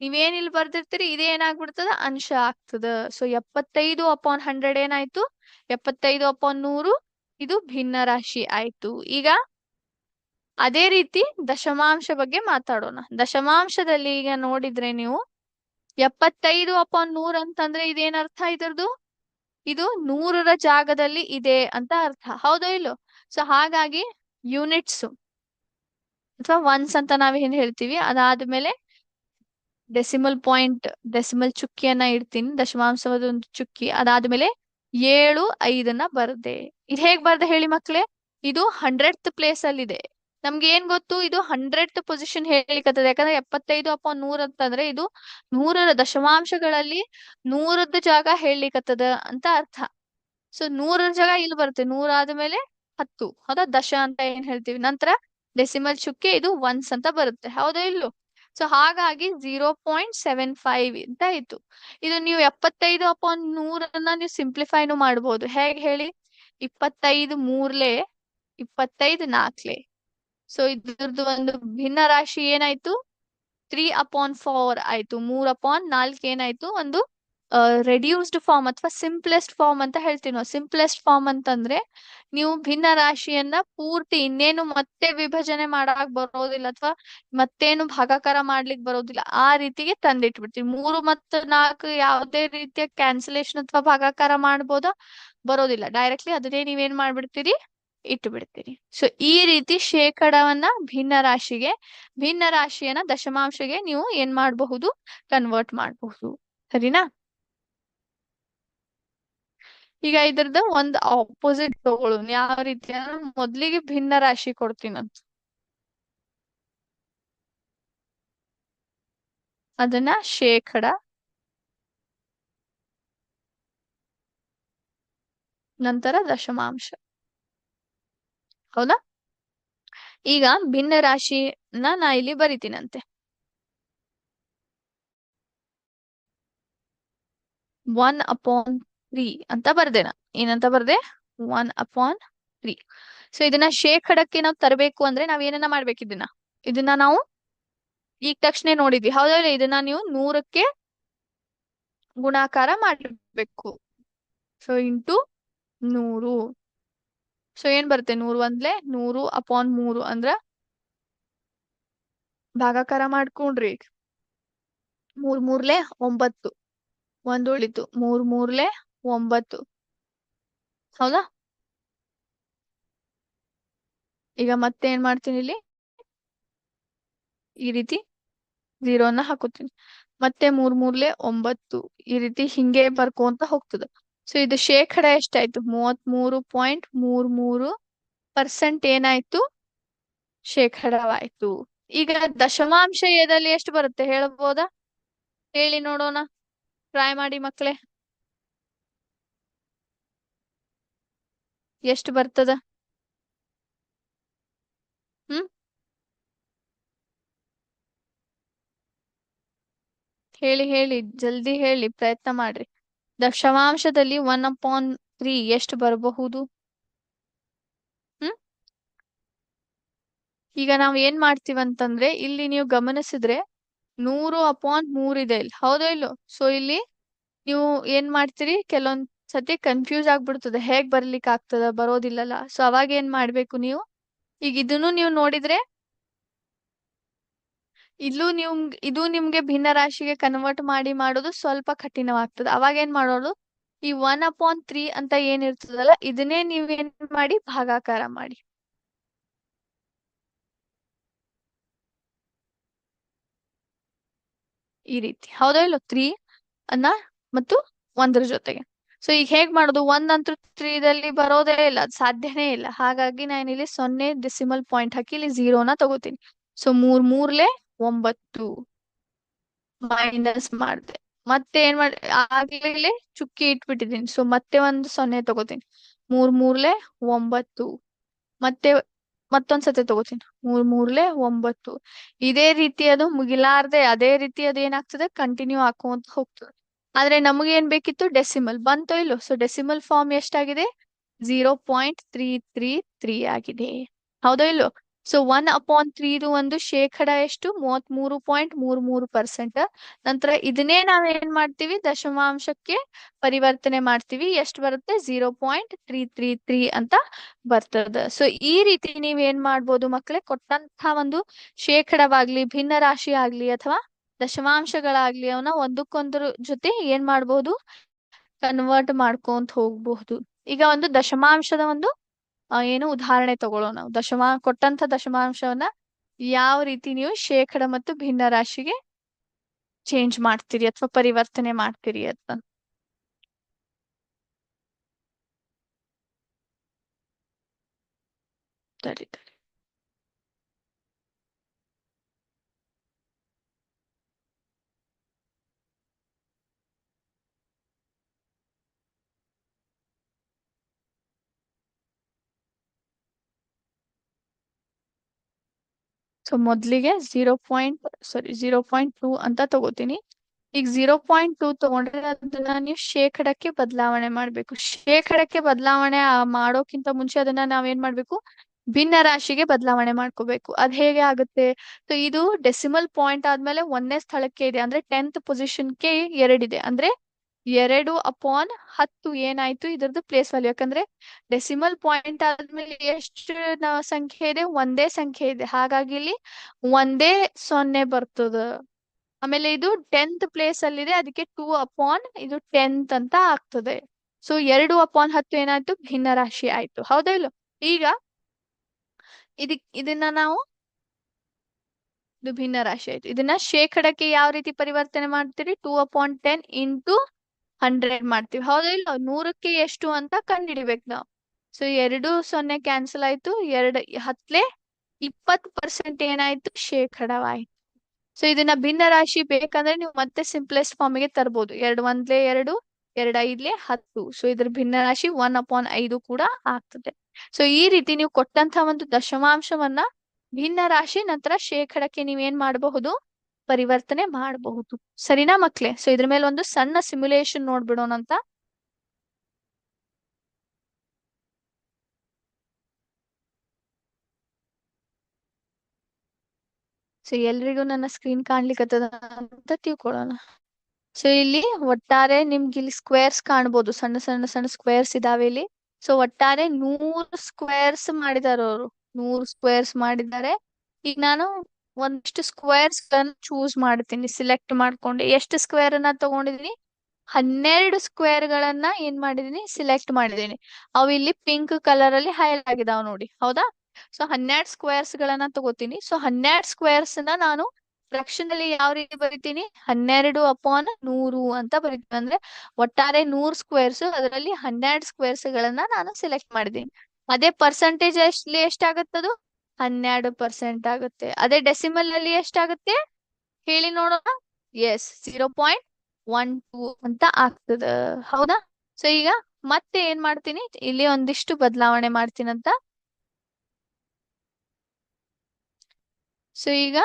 ನೀವೇನ್ ಇಲ್ಲಿ ಬರ್ದಿರ್ತೀರಿ, ಇದೇ ಏನಾಗ್ಬಿಡ್ತದ? ಅಂಶ ಆಗ್ತದ. ಸೊ ಎಪ್ಪತ್ತೈದು ಅಪಾನ್ ಹಂಡ್ರೆಡ್ ಏನಾಯ್ತು? ಎಪ್ಪತ್ತೈದು ಅಪಾನ್ ನೂರು, ಇದು ಭಿನ್ನ ರಾಶಿ ಆಯ್ತು. ಈಗ ಅದೇ ರೀತಿ ದಶಮಾಂಶ ಬಗ್ಗೆ ಮಾತಾಡೋಣ. ದಶಮಾಂಶದಲ್ಲಿ ಈಗ ನೋಡಿದ್ರೆ ನೀವು ಎಪ್ಪತ್ತೈದು ಅಪಾನ್ ನೂರ್ ಅಂತಂದ್ರೆ ಇದೇನ್ ಅರ್ಥ ಇದರದು ಇದು ನೂರರ ಜಾಗದಲ್ಲಿ ಇದೆ ಅಂತ ಅರ್ಥ. ಹೌದೋ ಇಲ್ಲೋ? ಸೊ ಹಾಗಾಗಿ ಯೂನಿಟ್ಸ್. ಅಥವಾ ಒನ್ಸ್ ಅಂತ ನಾವೇನ್ ಹೇಳ್ತೀವಿ, ಅದಾದ್ಮೇಲೆ ಡೆಸಿಮಲ್ ಪಾಯಿಂಟ್ ಡೆಸಿಮಲ್ ಚುಕ್ಕಿಯನ್ನ ಇಡ್ತೀನಿ ದಶಮಾಂಶದ ಒಂದು ಚುಕ್ಕಿ, ಅದಾದ್ಮೇಲೆ ಏಳು, ಐದನ್ನ ಬರ್ದೆ. ಇದು ಹೇಗ್ ಬರ್ದೆ ಹೇಳಿ ಮಕ್ಳೇ? ಇದು ಹಂಡ್ರೆಡ್ ಪ್ಲೇಸ್ ಅಲ್ಲಿ ಇದೆ ನಮ್ಗೆ ಏನ್ ಗೊತ್ತು? ಇದು ಹಂಡ್ರೆಡ್ ಪೊಸಿಷನ್ ಹೇಳಿಕತ್ತದೆ. ಯಾಕಂದ್ರೆ ಎಪ್ಪತ್ತೈದು ಅಪ್ಪ ನೂರ್ ಅಂತಂದ್ರೆ ಇದು ನೂರರ ದಶಮಾಂಶಗಳಲ್ಲಿ ನೂರದ್ದು ಜಾಗ ಹೇಳಿಕತ್ತದ ಅಂತ ಅರ್ಥ. ಸೊ ನೂರರ ಜಾಗ ಇಲ್ಲಿ ಬರುತ್ತೆ. ನೂರ ಆದ್ಮೇಲೆ ಹತ್ತು. ಹೌದಾ? ದಶ ಅಂತ ಏನ್ ಹೇಳ್ತೀವಿ? ನಂತರ ಡೆಸಿಮಲ್ ಚುಕ್ಕೆ ಇದು ಒನ್ಸ್ ಅಂತ ಬರುತ್ತೆ. ಹೌದಾ ಇಲ್ಲೋ? ಸೊ ಹಾಗಾಗಿ ಜೀರೋ ಪಾಯಿಂಟ್ ಸೆವೆನ್ ಫೈವ್ ಅಂತ ಆಯ್ತು ಇದು ನೀವು ಎಪ್ಪತ್ತೈದು ಅಪಾನ್ ನೂರನ್ನ ನೀವು ಸಿಂಪ್ಲಿಫೈನು ಮಾಡ್ಬೋದು. ಹೇಗೆ ಹೇಳಿ? ಇಪ್ಪತ್ತೈದು ಮೂರ್ಲೆ, ಇಪ್ಪತ್ತೈದು ನಾಲ್ಕ್ಲೆ ಸೊ ಇದ್ರದ್ದು ಒಂದು ಭಿನ್ನ ರಾಶಿ ಏನಾಯ್ತು? ತ್ರೀ ಅಪಾನ್ ಫೋರ್ ಆಯ್ತು. ಮೂರ್ ಅಪಾನ್ ನಾಲ್ಕ್ ಏನಾಯ್ತು? ಒಂದು ರೆಡ್ಯೂಸ್ಡ್ ಫಾರ್ಮ್ ಅಥವಾ ಸಿಂಪ್ಲೆಸ್ಟ್ ಫಾರ್ಮ್ ಅಂತ ಹೇಳ್ತೀವಿ ನಾವು. ಸಿಂಪ್ಲೆಸ್ಟ್ ಫಾರ್ಮ್ ಅಂತಂದ್ರೆ ನೀವು ಭಿನ್ನ ರಾಶಿಯನ್ನ ಪೂರ್ತಿ ಇನ್ನೇನು ಮತ್ತೆ ವಿಭಜನೆ ಮಾಡಕ್ ಬರೋದಿಲ್ಲ ಅಥವಾ ಮತ್ತೇನು ಭಾಗಾಕಾರ ಮಾಡ್ಲಿಕ್ ಬರೋದಿಲ್ಲ, ಆ ರೀತಿಗೆ ತಂದಿಟ್ಬಿಡ್ತೀವಿ. ಮೂರು ಮತ್ತು ನಾಲ್ಕು ಯಾವುದೇ ರೀತಿಯ ಕ್ಯಾನ್ಸಲೇಷನ್ ಅಥವಾ ಭಾಗಾಕಾರ ಮಾಡ್ಬೋದ? ಬರೋದಿಲ್ಲ. ಡೈರೆಕ್ಟ್ಲಿ ಅದನ್ನೇ ನೀವೇನ್ ಮಾಡ್ಬಿಡ್ತೀರಿ? ಇಟ್ಟು ಬಿಡ್ತೀರಿ ಸೊ ಈ ರೀತಿ ಶೇಕಡವನ್ನ ಭಿನ್ನ ರಾಶಿಗೆ, ಭಿನ್ನ ರಾಶಿಯನ್ನ ದಶಮಾಂಶಗೆ ನೀವು ಏನ್ ಮಾಡಬಹುದು? ಕನ್ವರ್ಟ್ ಮಾಡಬಹುದು. ಸರಿನಾ? ಈಗ ಇದ್ರದ್ದು ಒಂದ್ ಆಪೋಸಿಟ್ ತಗೊಳ್ಳೋಣ ಯಾವ ರೀತಿ ಅಂದ್ರೆ ಮೊದ್ಲಿಗೆ ಭಿನ್ನ ರಾಶಿ ಕೊಡ್ತೀನಂತ ಅದನ್ನ ಶೇಕಡ ನಂತರ ದಶಮಾಂಶ. ಹೌದಾ? ಈಗ ಭಿನ್ನ ರಾಶಿನ ನಾ ಇಲ್ಲಿ ಬರಿತೀನಂತೆ. ಒನ್ ಅಪಾನ್ ತ್ರೀ ಅಂತ ಬರ್ದೆ ಏನಂತ ಬರ್ದೆ? ಒನ್ ಅಪಾನ್ ತ್ರೀ ಸೊ ಇದನ್ನ ಶೇಕಡಕ್ಕೆ ನಾವು ತರಬೇಕು ಅಂದ್ರೆ ನಾವ್ ಏನನ್ನ ಮಾಡ್ಬೇಕು ಇದನ್ನ? ಇದನ್ನ ನಾವು ಈಗ ತಕ್ಷಣ ನೋಡಿದ್ವಿ. ಹೌದಲ್ಲ, ಇದನ್ನ ನೀವು ನೂರಕ್ಕೆ ಗುಣಾಕಾರ ಮಾಡಬೇಕು. ಸೊ ಇಂಟು ನೂರು. ಸೊ ಏನ್ ಬರುತ್ತೆ? ನೂರು ಅಂದ್ಲೆ ನೂರು ಅಪಾನ್ ಮೂರು ಅಂದ್ರ ಭಾಗಾಕಾರ ಮಾಡ್ಕೊಂಡ್ರಿ ಮೂರ್ ಮೂರ್ಲೆ ಒಂಬತ್ತು. ಒಂದು ಉಳಿತು. ಮೂರ್ ಮೂರ್ಲೆ ಒಂಬತ್ತು ಹೌದಾ? ಈಗ ಮತ್ತೆ ಏನ್ ಮಾಡ್ತೀನಿ ಇಲ್ಲಿ? ಈ ರೀತಿ ಝೀರೋನ ಹಾಕೋತೀನಿ ಮತ್ತೆ ಮೂರ್ ಮೂರ್ಲೆ ಒಂಬತ್ತು. ಈ ರೀತಿ ಹಿಂಗೆ ಬರ್ಕೊಂತ ಹೋಗ್ತದ. ಸೊ ಇದು ಶೇಕಡ ಎಷ್ಟಾಯ್ತು? ಮೂವತ್ ಮೂರು ಪಾಯಿಂಟ್ ಮೂರ್ ಮೂರು ಪರ್ಸೆಂಟ್ ಏನಾಯ್ತು? ಶೇಕಡವಾಯ್ತು. ಈಗ ದಶಮಾಂಶ ಎದಲ್ಲಿ ಎಷ್ಟು ಬರುತ್ತೆ? ಹೇಳ್ಬೋದಾ? ಹೇಳಿ ನೋಡೋಣ. ಟ್ರೈ ಮಾಡಿ ಮಕ್ಕಳೇ. ಎಷ್ಟು ಬರ್ತದ? ಹ್ಮ್? ಹೇಳಿ ಹೇಳಿ, ಜಲ್ದಿ ಹೇಳಿ, ಪ್ರಯತ್ನ ಮಾಡ್ರಿ. ದಶಮಾಂಶದಲ್ಲಿ ಒನ್ ಅಪಾನ್ ತ್ರೀ ಎಷ್ಟು ಬರಬಹುದು? ಹ್ಮ್? ಈಗ ನಾವ್ ಏನ್ ಮಾಡ್ತೀವಂತಂದ್ರೆ ಇಲ್ಲಿ ನೀವು ಗಮನಿಸಿದ್ರೆ ನೂರು ಅಪಾನ್ ಮೂರ್ ಇದೆ ಇಲ್ಲಿ. ಹೌದೋ ಇಲ್ಲೋ? ಸೊ ಇಲ್ಲಿ ನೀವು ಏನ್ ಮಾಡ್ತೀರಿ? ಕೆಲವೊಂದ್ ಸತಿ ಕನ್ಫ್ಯೂಸ್ ಆಗ್ಬಿಡ್ತದೆ. ಹೇಗ್ ಬರ್ಲಿಕ್ಕೆ ಆಗ್ತದ? ಬರೋದಿಲ್ಲಲ್ಲ. ಸೊ ಅವಾಗ ಏನ್ ಮಾಡ್ಬೇಕು ನೀವು? ಈಗ ಇದನ್ನು ನೀವು ನೋಡಿದ್ರೆ ಇಲ್ಲೂ ನಿಮ್ ಇದು ನಿಮ್ಗೆ ಭಿನ್ನ ರಾಶಿಗೆ ಕನ್ವರ್ಟ್ ಮಾಡಿ ಮಾಡೋದು ಸ್ವಲ್ಪ ಕಠಿಣವಾಗ್ತದೆ. ಅವಾಗ ಏನ್ ಮಾಡೋದು? ಈ ಒನ್ ಅಪಾನ್ ತ್ರೀ ಅಂತ ಏನಿರ್ತದಲ್ಲ ಇದನ್ನೇ ನೀವೇನ್ ಮಾಡಿ? ಭಾಗಾಕಾರ ಮಾಡಿ. ಈ ರೀತಿ. ಹೌದಾ ಇಲ್ಲೋ? ತ್ರೀ ಅನ್ನ ಮತ್ತು ಒಂದರ ಜೊತೆಗೆ. ಸೊ ಈಗ ಹೇಗ್ ಮಾಡೋದು? ಒಂದ್ ಅಂತೂ ತ್ರೀದಲ್ಲಿ ಬರೋದೇ ಇಲ್ಲ, ಅದ್ ಸಾಧ್ಯನೇ ಇಲ್ಲ. ಹಾಗಾಗಿ ನಾನು ಇಲ್ಲಿ ಸೊನ್ನೆ ಡೆಸಿಮಲ್ ಪಾಯಿಂಟ್ ಹಾಕಿ ಇಲ್ಲಿ ಝೀರೋನ ತಗೋತೀನಿ. ಸೊ ಮೂರ್ ಮೂರ್ಲೆ ಒಂಬತ್ತು ಮೈನಸ್ ಮಾಡಿದೆ. ಮತ್ತೆ ಏನ್ ಮಾಡಿ, ಆಗ್ಲೇ ಚುಕ್ಕಿ ಇಟ್ಬಿಟ್ಟಿದೀನಿ. ಸೊ ಮತ್ತೆ ಒಂದು ಸೊನ್ನೆ ತಗೋತೀನಿ. ಮೂರ್ ಮೂರ್ಲೆ ಒಂಬತ್ತು. ಮತ್ತೆ ಮತ್ತೊಂದ್ಸತಿ ತಗೋತೀನಿ. ಮೂರ್ ಮೂರ್ಲೆ ಒಂಬತ್ತು. ಇದೇ ರೀತಿ ಅದು ಮುಗಿಲಾರ್ದೆ, ಅದೇ ರೀತಿ ಅದು ಏನಾಗ್ತದೆ? ಕಂಟಿನ್ಯೂ ಹಾಕೊಂತ ಹೋಗ್ತದೆ. ಆದ್ರೆ ನಮಗೆ ಏನ್ ಬೇಕಿತ್ತು? ಡೆಸಿಮಲ್ ಬಂತೋ ಇಲ್ಲೋ? ಸೊ ಡೆಸಿಮಲ್ ಫಾರ್ಮ್ ಎಷ್ಟಾಗಿದೆ? Zero point three three three ಆಗಿದೆ. ಹೌದೋ ಇಲ್ಲೋ? ಸೊ ಒನ್ ಅಪಾನ್ ತ್ರೀದು ಒಂದು ಶೇಕಡ ಎಷ್ಟು? ಮೂವತ್ ಮೂರು ಪಾಯಿಂಟ್ ಮೂರ್ ಮೂರು ಪರ್ಸೆಂಟ್ ನಂತರ ಇದನ್ನೇ ನಾವ್ ಏನ್ ಮಾಡ್ತೀವಿ? ದಶಮಾಂಶಕ್ಕೆ ಪರಿವರ್ತನೆ ಮಾಡ್ತೀವಿ. ಎಷ್ಟು ಬರುತ್ತೆ? Zero point three three three ಅಂತ ಬರ್ತದ. ಸೊ ಈ ರೀತಿ ನೀವ್ ಏನ್ ಮಾಡ್ಬೋದು ಮಕ್ಕಳೇ ಕೊಟ್ಟಂತ ಒಂದು ಶೇಕಡವಾಗ್ಲಿ ಭಿನ್ನ ರಾಶಿ ಆಗ್ಲಿ ಅಥವಾ ದಶಮಾಂಶಗಳಾಗ್ಲಿ ಅವನ್ನ ಒಂದಕ್ಕೊಂದ್ರ ಜೊತೆ ಏನ್ ಮಾಡ್ಬೋದು? ಕನ್ವರ್ಟ್ ಮಾಡ್ಕೊಂತ ಹೋಗ್ಬಹುದು. ಈಗ ಒಂದು ದಶಮಾಂಶದ ಒಂದು ಏನು ಉದಾಹರಣೆ ತಗೊಳ್ಳೋಣ ನಾವು. ದಶಮಾ ಕೊಟ್ಟಂತ ದಶಮಾಂಶವನ್ನ ಯಾವ ರೀತಿ ನೀವು ಶೇಕಡ ಮತ್ತು ಭಿನ್ನ ರಾಶಿಗೆ ಚೇಂಜ್ ಮಾಡ್ತೀರಿ ಅಥವಾ ಪರಿವರ್ತನೆ ಮಾಡ್ತೀರಿ ಅಂತ. ಸರಿ. ಸೊ ಮೊದ್ಲಿಗೆ zero point sorry zero point two ಅಂತ ತಗೋತೀನಿ. ಈಗ ಝೀರೋ ಪಾಯಿಂಟ್ ಟೂ ತಗೊಂಡ್ರೆ ಅದನ್ನ ನೀವು ಶೇಕಡಕ್ಕೆ ಬದಲಾವಣೆ ಮಾಡ್ಬೇಕು. ಶೇಕಡಕ್ಕೆ ಬದಲಾವಣೆ ಮಾಡೋಕ್ಕಿಂತ ಮುಂಚೆ ಅದನ್ನ ನಾವೇನ್ ಮಾಡ್ಬೇಕು? ಭಿನ್ನ ರಾಶಿಗೆ ಬದಲಾವಣೆ ಮಾಡ್ಕೋಬೇಕು. ಅದ್ ಹೇಗೆ ಆಗುತ್ತೆ? ಸೊ ಇದು ಡೆಸಿಮಲ್ ಪಾಯಿಂಟ್ ಆದ್ಮೇಲೆ ಒಂದನೇ ಸ್ಥಳಕ್ಕೆ ಇದೆ. ಅಂದ್ರೆ ಟೆಂತ್ ಪೊಸಿಷನ್ಗೆ ಎರಡಿದೆ. ಅಂದ್ರೆ ಎರಡು ಅಪಾನ್ ಹತ್ತು ಏನಾಯ್ತು ಇದ್ರದ್ದು ಪ್ಲೇಸ್ ವ್ಯಾಲ್ಯೂ ಯಾಕಂದ್ರೆ ಡೆಸಿಮಲ್ ಪಾಯಿಂಟ್ ಆದ್ಮೇಲೆ ಎಷ್ಟು ಸಂಖ್ಯೆ ಇದೆ? ಒಂದೇ ಸಂಖ್ಯೆ ಇದೆ. ಹಾಗಾಗಿ ಇಲ್ಲಿ ಒಂದೇ ಸೊನ್ನೆ ಬರ್ತದ. ಆಮೇಲೆ ಇದು ಟೆಂತ್ ಪ್ಲೇಸ್ ಅಲ್ಲಿ ಇದೆ ಅದಕ್ಕೆ ಟೂ ಅಪಾನ್ ಇದು ಟೆಂತ್ ಅಂತ ಆಗ್ತದೆ. ಸೊ ಎರಡು ಅಪಾನ್ ಹತ್ತು ಏನಾಯ್ತು? ಭಿನ್ನ ರಾಶಿ ಆಯ್ತು. ಹೌದಾ ಇಲ್ಲ ಈಗ ಇದಕ್, ಇದನ್ನ ನಾವು ಇದು ಭಿನ್ನ ರಾಶಿ ಆಯ್ತು. ಇದನ್ನ ಶೇಕಡಕ್ಕೆ ಯಾವ ರೀತಿ ಪರಿವರ್ತನೆ ಮಾಡ್ತೀರಿ? Two upon ten into hundred ಮಾಡ್ತೀವಿ. ಹೌದಾ, ಇಲ್ಲ, ನೂರಕ್ಕೆ ಎಷ್ಟು ಅಂತ ಕಂಡುಹಿಡಿಬೇಕು ನಾವು. ಸೊ ಎರಡು ಸೊನ್ನೆ ಕ್ಯಾನ್ಸಲ್ ಆಯ್ತು. ಎರಡು ಹತ್ಲೆ ಇಪ್ಪತ್ತು ಪರ್ಸೆಂಟ್ ಏನಾಯ್ತು? ಶೇಕಡವಾಯ್ತು. ಸೊ ಇದನ್ನ ಭಿನ್ನ ರಾಶಿ ಬೇಕಂದ್ರೆ ನೀವು ಮತ್ತೆ ಸಿಂಪ್ಲೆಸ್ಟ್ ಫಾರ್ಮಿಗೆ ತರ್ಬೋದು. ಎರಡು ಒಂದ್ಲೆ ಎರಡು ಎರಡು ಐದ್ಲೆ ಹತ್ತು. ಸೊ ಇದ್ರ ಭಿನ್ನ ರಾಶಿ ಒನ್ ಅಪಾನ್ ಐದು ಕೂಡ ಆಗ್ತದೆ. ಸೊ ಈ ರೀತಿ ನೀವು ಕೊಟ್ಟಂತ ಒಂದು ದಶಮಾಂಶವನ್ನ ಭಿನ್ನ ರಾಶಿ ನಂತರ ಶೇಕಡಕ್ಕೆ ನೀವೇನ್ ಮಾಡಬಹುದು? ಪರಿವರ್ತನೆ ಮಾಡಬಹುದು. ಸರಿನಾ ಮಕ್ಳೆ? ಸೊ ಇದ್ರ ಮೇಲೆ ಒಂದು ಸಣ್ಣ ಸಿಮ್ಯುಲೇಷನ್ ನೋಡ್ಬಿಡೋಣ ಅಂತ. ಸೊ ಎಲ್ರಿಗೂ ನನ್ನ ಸ್ಕ್ರೀನ್ ಕಾಣ್ಲಿಕ್ಕತ್ತದ ಅಂತ ತಿಳ್ಕೊಳ್ಳೋಣ. ಸೊ ಇಲ್ಲಿ ಒಟ್ಟಾರೆ ನಿಮ್ಗೆ ಇಲ್ಲಿ ಸ್ಕ್ವೇರ್ಸ್ ಕಾಣ್ಬೋದು. ಸಣ್ಣ ಸಣ್ಣ ಸಣ್ಣ ಸ್ಕ್ವೇರ್ಸ್ ಇದಾವೆ ಇಲ್ಲಿ. ಸೊ ಒಟ್ಟಾರೆ ನೂರು ಸ್ಕ್ವೇರ್ಸ್ ಮಾಡಿದಾರ ಅವರು. ನೂರು ಸ್ಕ್ವೇರ್ಸ್ ಮಾಡಿದ್ದಾರೆ. ಈಗ ನಾನು ಒಂದಿಷ್ಟು ಸ್ಕ್ವೇರ್ಸ್ ಚೂಸ್ ಮಾಡ್ತೀನಿ ಸಿಲೆಕ್ಟ್ ಮಾಡ್ಕೊಂಡು. ಎಷ್ಟು ಸ್ಕ್ವೇರ್ ಅನ್ನ ತಗೊಂಡಿದೀನಿ? ಹನ್ನೆರಡು ಸ್ಕ್ವೇರ್ ಗಳನ್ನ ಏನ್ ಮಾಡಿದೀನಿ? ಸಿಲೆಕ್ಟ್ ಮಾಡಿದೀನಿ. ಅವು ಇಲ್ಲಿ ಪಿಂಕ್ ಕಲರ್ ಅಲ್ಲಿ ಹೈಲೈಟ್ ಆಗಿದಾವ್ ನೋಡಿ. ಹೌದಾ? ಸೊ ಹನ್ನೆರಡು ಸ್ಕ್ವೇರ್ಸ್ ಗಳನ್ನ ತಗೋತೀನಿ. ಸೊ ಹನ್ನೆರಡು ಸ್ಕ್ವೇರ್ಸ್ನ ನಾನು ಫ್ರಕ್ಷನ್ ಅಲ್ಲಿ ಯಾವ ರೀತಿ ಬರಿತೀನಿ? ಹನ್ನೆರಡು ಅಪಾನ್ ನೂರು ಅಂತ ಬರಿತೀನಿ. ಅಂದ್ರೆ ಒಟ್ಟಾರೆ ನೂರ್ ಸ್ಕ್ವೇರ್ಸ್ ಅದರಲ್ಲಿ ಹನ್ನೆರಡು ಸ್ಕ್ವೇರ್ಸ್ ಗಳನ್ನ ನಾನು ಸೆಲೆಕ್ಟ್ ಮಾಡಿದೀನಿ. ಅದೇ ಪರ್ಸೆಂಟೇಜ್ ಎಷ್ಟು ಎಷ್ಟಾಗತ್ತದು ಹನ್ನೆರಡು ಪರ್ಸೆಂಟ್ ಆಗುತ್ತೆ. ಅದೇ ಡೆಸಿಮಲ್ ಅಲ್ಲಿ ಎಷ್ಟಾಗುತ್ತೆ? ಹೇಳಿ ನೋಡೋಣ. Yes zero point one two ಅಂತ ಆಗ್ತದ. ಹೌದಾ? ಸೊ ಈಗ ಮತ್ತೆ ಏನ್ ಮಾಡ್ತೀನಿ? ಇಲ್ಲಿ ಒಂದಿಷ್ಟು ಬದಲಾವಣೆ ಮಾಡ್ತೀನಂತ ಸೊ ಈಗ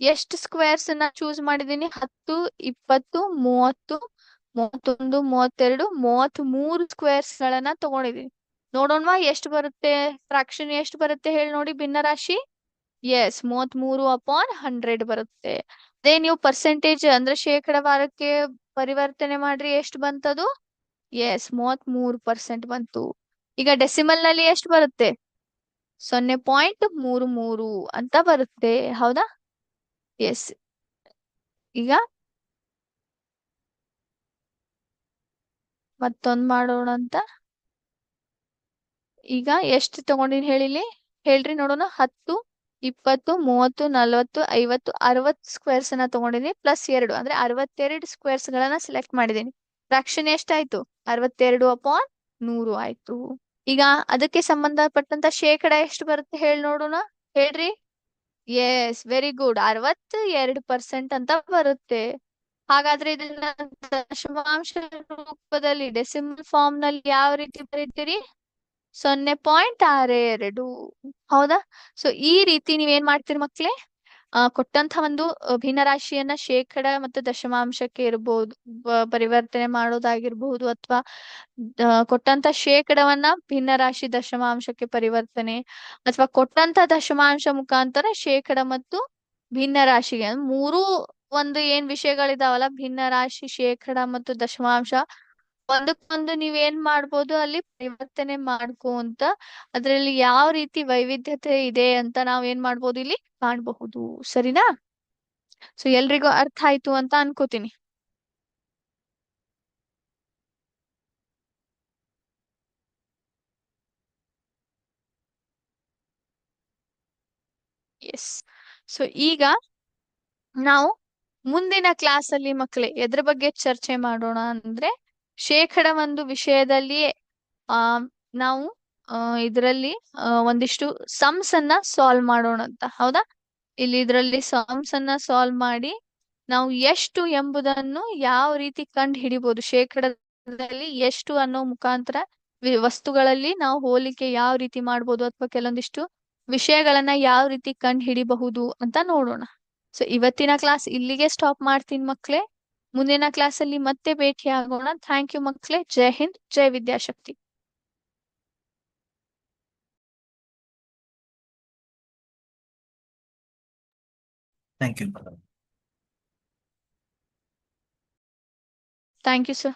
ಎಷ್ಟು ಸ್ಕ್ವೇರ್ಸ್ನ ಚೂಸ್ ಮಾಡಿದೀನಿ ಹತ್ತು, ಇಪ್ಪತ್ತು, ಮೂವತ್ತು, ಮೂವತ್ತೊಂದು, ಮೂವತ್ತೆರಡು ಮೂವತ್ತ್ ಮೂರು ಸ್ಕ್ವೇರ್ಸ್ ಗಳನ್ನ ತಗೊಂಡಿದೀನಿ ನೋಡೋಣವಾ, ಎಷ್ಟು ಬರುತ್ತೆ? ಫ್ರಾಕ್ಷನ್ ಎಷ್ಟು ಬರುತ್ತೆ ಹೇಳಿ ನೋಡಿ, ಭಿನ್ನ ರಾಶಿ? ಎಸ್ ಮೂವತ್ ಮೂರು ಅಪಾನ್ ಹಂಡ್ರೆಡ್ ಬರುತ್ತೆ. ಅದೇ ನೀವು ಪರ್ಸೆಂಟೇಜ್ ಅಂದ್ರೆ ಶೇಕಡವಾರಕ್ಕೆ ಪರಿವರ್ತನೆ ಮಾಡ್ರಿ, ಎಷ್ಟು ಬಂತದು? ಎಸ್ ಮೂವತ್ ಮೂರು ಪರ್ಸೆಂಟ್ ಬಂತು. ಈಗ ಡೆಸಿಮಲ್ನಲ್ಲಿ ಎಷ್ಟು ಬರುತ್ತೆ? ಸೊನ್ನೆ ಪಾಯಿಂಟ್ ಮೂರು ಮೂರು ಅಂತ ಬರುತ್ತೆ, ಹೌದಾ? ಎಸ್ ಈಗ? ಮತ್ತೊಂದ್ ಮಾಡೋಣ ಅಂತ ಈಗ ಎಷ್ಟು ತಗೊಂಡಿನಿ ಹೇಳಿಲಿ ಹೇಳ್ರಿ ನೋಡೋಣ. ಹತ್ತು, ಇಪ್ಪತ್ತು, ಮೂವತ್ತು, ನಲವತ್ತು, ಐವತ್ತು, ಅರವತ್ತು ಸ್ಕ್ವೇರ್ಸ್ ಅನ್ನ ತಗೊಂಡಿನಿ ಪ್ಲಸ್ ಎರಡು. ಅಂದ್ರೆ ಅರವತ್ತೆರಡು ಸ್ಕ್ವೇರ್ಸ್ ಗಳನ್ನ ಸೆಲೆಕ್ಟ್ ಮಾಡಿದೀನಿ. ಫ್ರಾಕ್ಷನ್ ಎಷ್ಟಾಯ್ತು? ಅರವತ್ತೆರಡು ಅಪಾನ್ ನೂರು ಆಯ್ತು. ಈಗ ಅದಕ್ಕೆ ಸಂಬಂಧಪಟ್ಟಂತ ಶೇಕಡ ಎಷ್ಟು ಬರುತ್ತೆ ಹೇಳಿ ನೋಡೋಣ. ಹೇಳ್ರಿ. ಎಸ್ ವೆರಿ ಗುಡ್ ಅರವತ್ತು ಎರಡು ಪರ್ಸೆಂಟ್ ಅಂತ ಬರುತ್ತೆ. ಹಾಗಾದ್ರೆ ಇದನ್ನ ದಶಮಾಂಶ ರೂಪದಲ್ಲಿ ಡೆಸಿಮಲ್ ಫಾರ್ಮ್ನಲ್ಲಿ ಯಾವ ರೀತಿ ಬರೀತೀರಿ? ಸೊನ್ನೆ ಪಾಯಿಂಟ್ ಆರು ಎರಡು. ಹೌದಾ? ಸೊ ಈ ರೀತಿ ನೀವೇನ್ ಮಾಡ್ತೀರಿ ಮಕ್ಳೇ? ಆ ಕೊಟ್ಟಂತ ಒಂದು ಭಿನ್ನ ರಾಶಿಯನ್ನ ಶೇಕಡ ಮತ್ತು ದಶಮಾಂಶಕ್ಕೆ ಇರಬಹುದು ಪರಿವರ್ತನೆ ಮಾಡೋದಾಗಿರ್ಬಹುದು ಅಥವಾ ಕೊಟ್ಟಂತ ಶೇಕಡವನ್ನ ಭಿನ್ನರಾಶಿ ದಶಮಾಂಶಕ್ಕೆ ಪರಿವರ್ತನೆ ಅಥವಾ ಕೊಟ್ಟಂತ ದಶಮಾಂಶ ಮುಖಾಂತರ ಶೇಕಡ ಮತ್ತು ಭಿನ್ನ ರಾಶಿಗೆ ಮೂರು ಒಂದು ಏನ್ ವಿಷಯಗಳಿದಾವಲ್ಲ? ಭಿನ್ನರಾಶಿ ಶೇಕಡ ಮತ್ತು ದಶಮಾಂಶ ಒಂದಕ್ಕೊಂದು ಏನ್ ಮಾಡ್ಬೋದು ಅಲ್ಲಿ ಪರಿವರ್ತನೆ ಮಾಡ್ಕೊಂತ ಅದ್ರಲ್ಲಿ ಯಾವ ರೀತಿ ವೈವಿಧ್ಯತೆ ಇದೆ ಅಂತ ನಾವ್ ಏನ್ ಮಾಡ್ಬೋದು ಇಲ್ಲಿ ಕಾಣಬಹುದು. ಸರಿನಾ? ಸೊ ಎಲ್ರಿಗೂ ಅರ್ಥ ಆಯ್ತು ಅಂತ ಅನ್ಕೋತೀನಿ. ಎಸ್ ಸೊ ಈಗ ನಾವು ಮುಂದಿನ ಕ್ಲಾಸ್ ಅಲ್ಲಿ ಮಕ್ಕಳೇ ಎದ್ರ ಬಗ್ಗೆ ಚರ್ಚೆ ಮಾಡೋಣ ಅಂದ್ರೆ ಶೇಕಡ ಒಂದು ವಿಷಯದಲ್ಲಿ, ಆ, ನಾವು ಇದರಲ್ಲಿ ಒಂದಿಷ್ಟು ಸಮ್ಸ್ ಅನ್ನ ಸಾಲ್ವ್ ಮಾಡೋಣ ಅಂತ. ಹೌದಾ? ಇಲ್ಲಿ ಇದರಲ್ಲಿ ಸಮ್ಸ್ ಅನ್ನ ಸಾಲ್ವ್ ಮಾಡಿ, ನಾವು ಎಷ್ಟು ಎಂಬುದನ್ನು ಯಾವ ರೀತಿ ಕಂಡು ಹಿಡಿಬಹುದು ಶೇಕಡದಲ್ಲಿ ಎಷ್ಟು ಅನ್ನೋ ಮುಖಾಂತರ ವಸ್ತುಗಳಲ್ಲಿ ನಾವು ಹೋಲಿಕೆ ಯಾವ ರೀತಿ ಮಾಡ್ಬೋದು? ಅಥವಾ ಕೆಲವೊಂದಿಷ್ಟು ವಿಷಯಗಳನ್ನ ಯಾವ ರೀತಿ ಕಂಡು ಹಿಡಿಬಹುದು ಅಂತ ನೋಡೋಣ. ಸೊ ಇವತ್ತಿನ ಕ್ಲಾಸ್ ಇಲ್ಲಿಗೆ ಸ್ಟಾಪ್ ಮಾಡ್ತೀನಿ ಮಕ್ಳೇ. ಮುಂದಿನ ಕ್ಲಾಸ್ ಅಲ್ಲಿ ಮತ್ತೆ ಭೇಟಿ ಆಗೋಣ thank you ಮಕ್ಳೇ Jai Hind Jai Vidyashakti Thank you. Thank you sir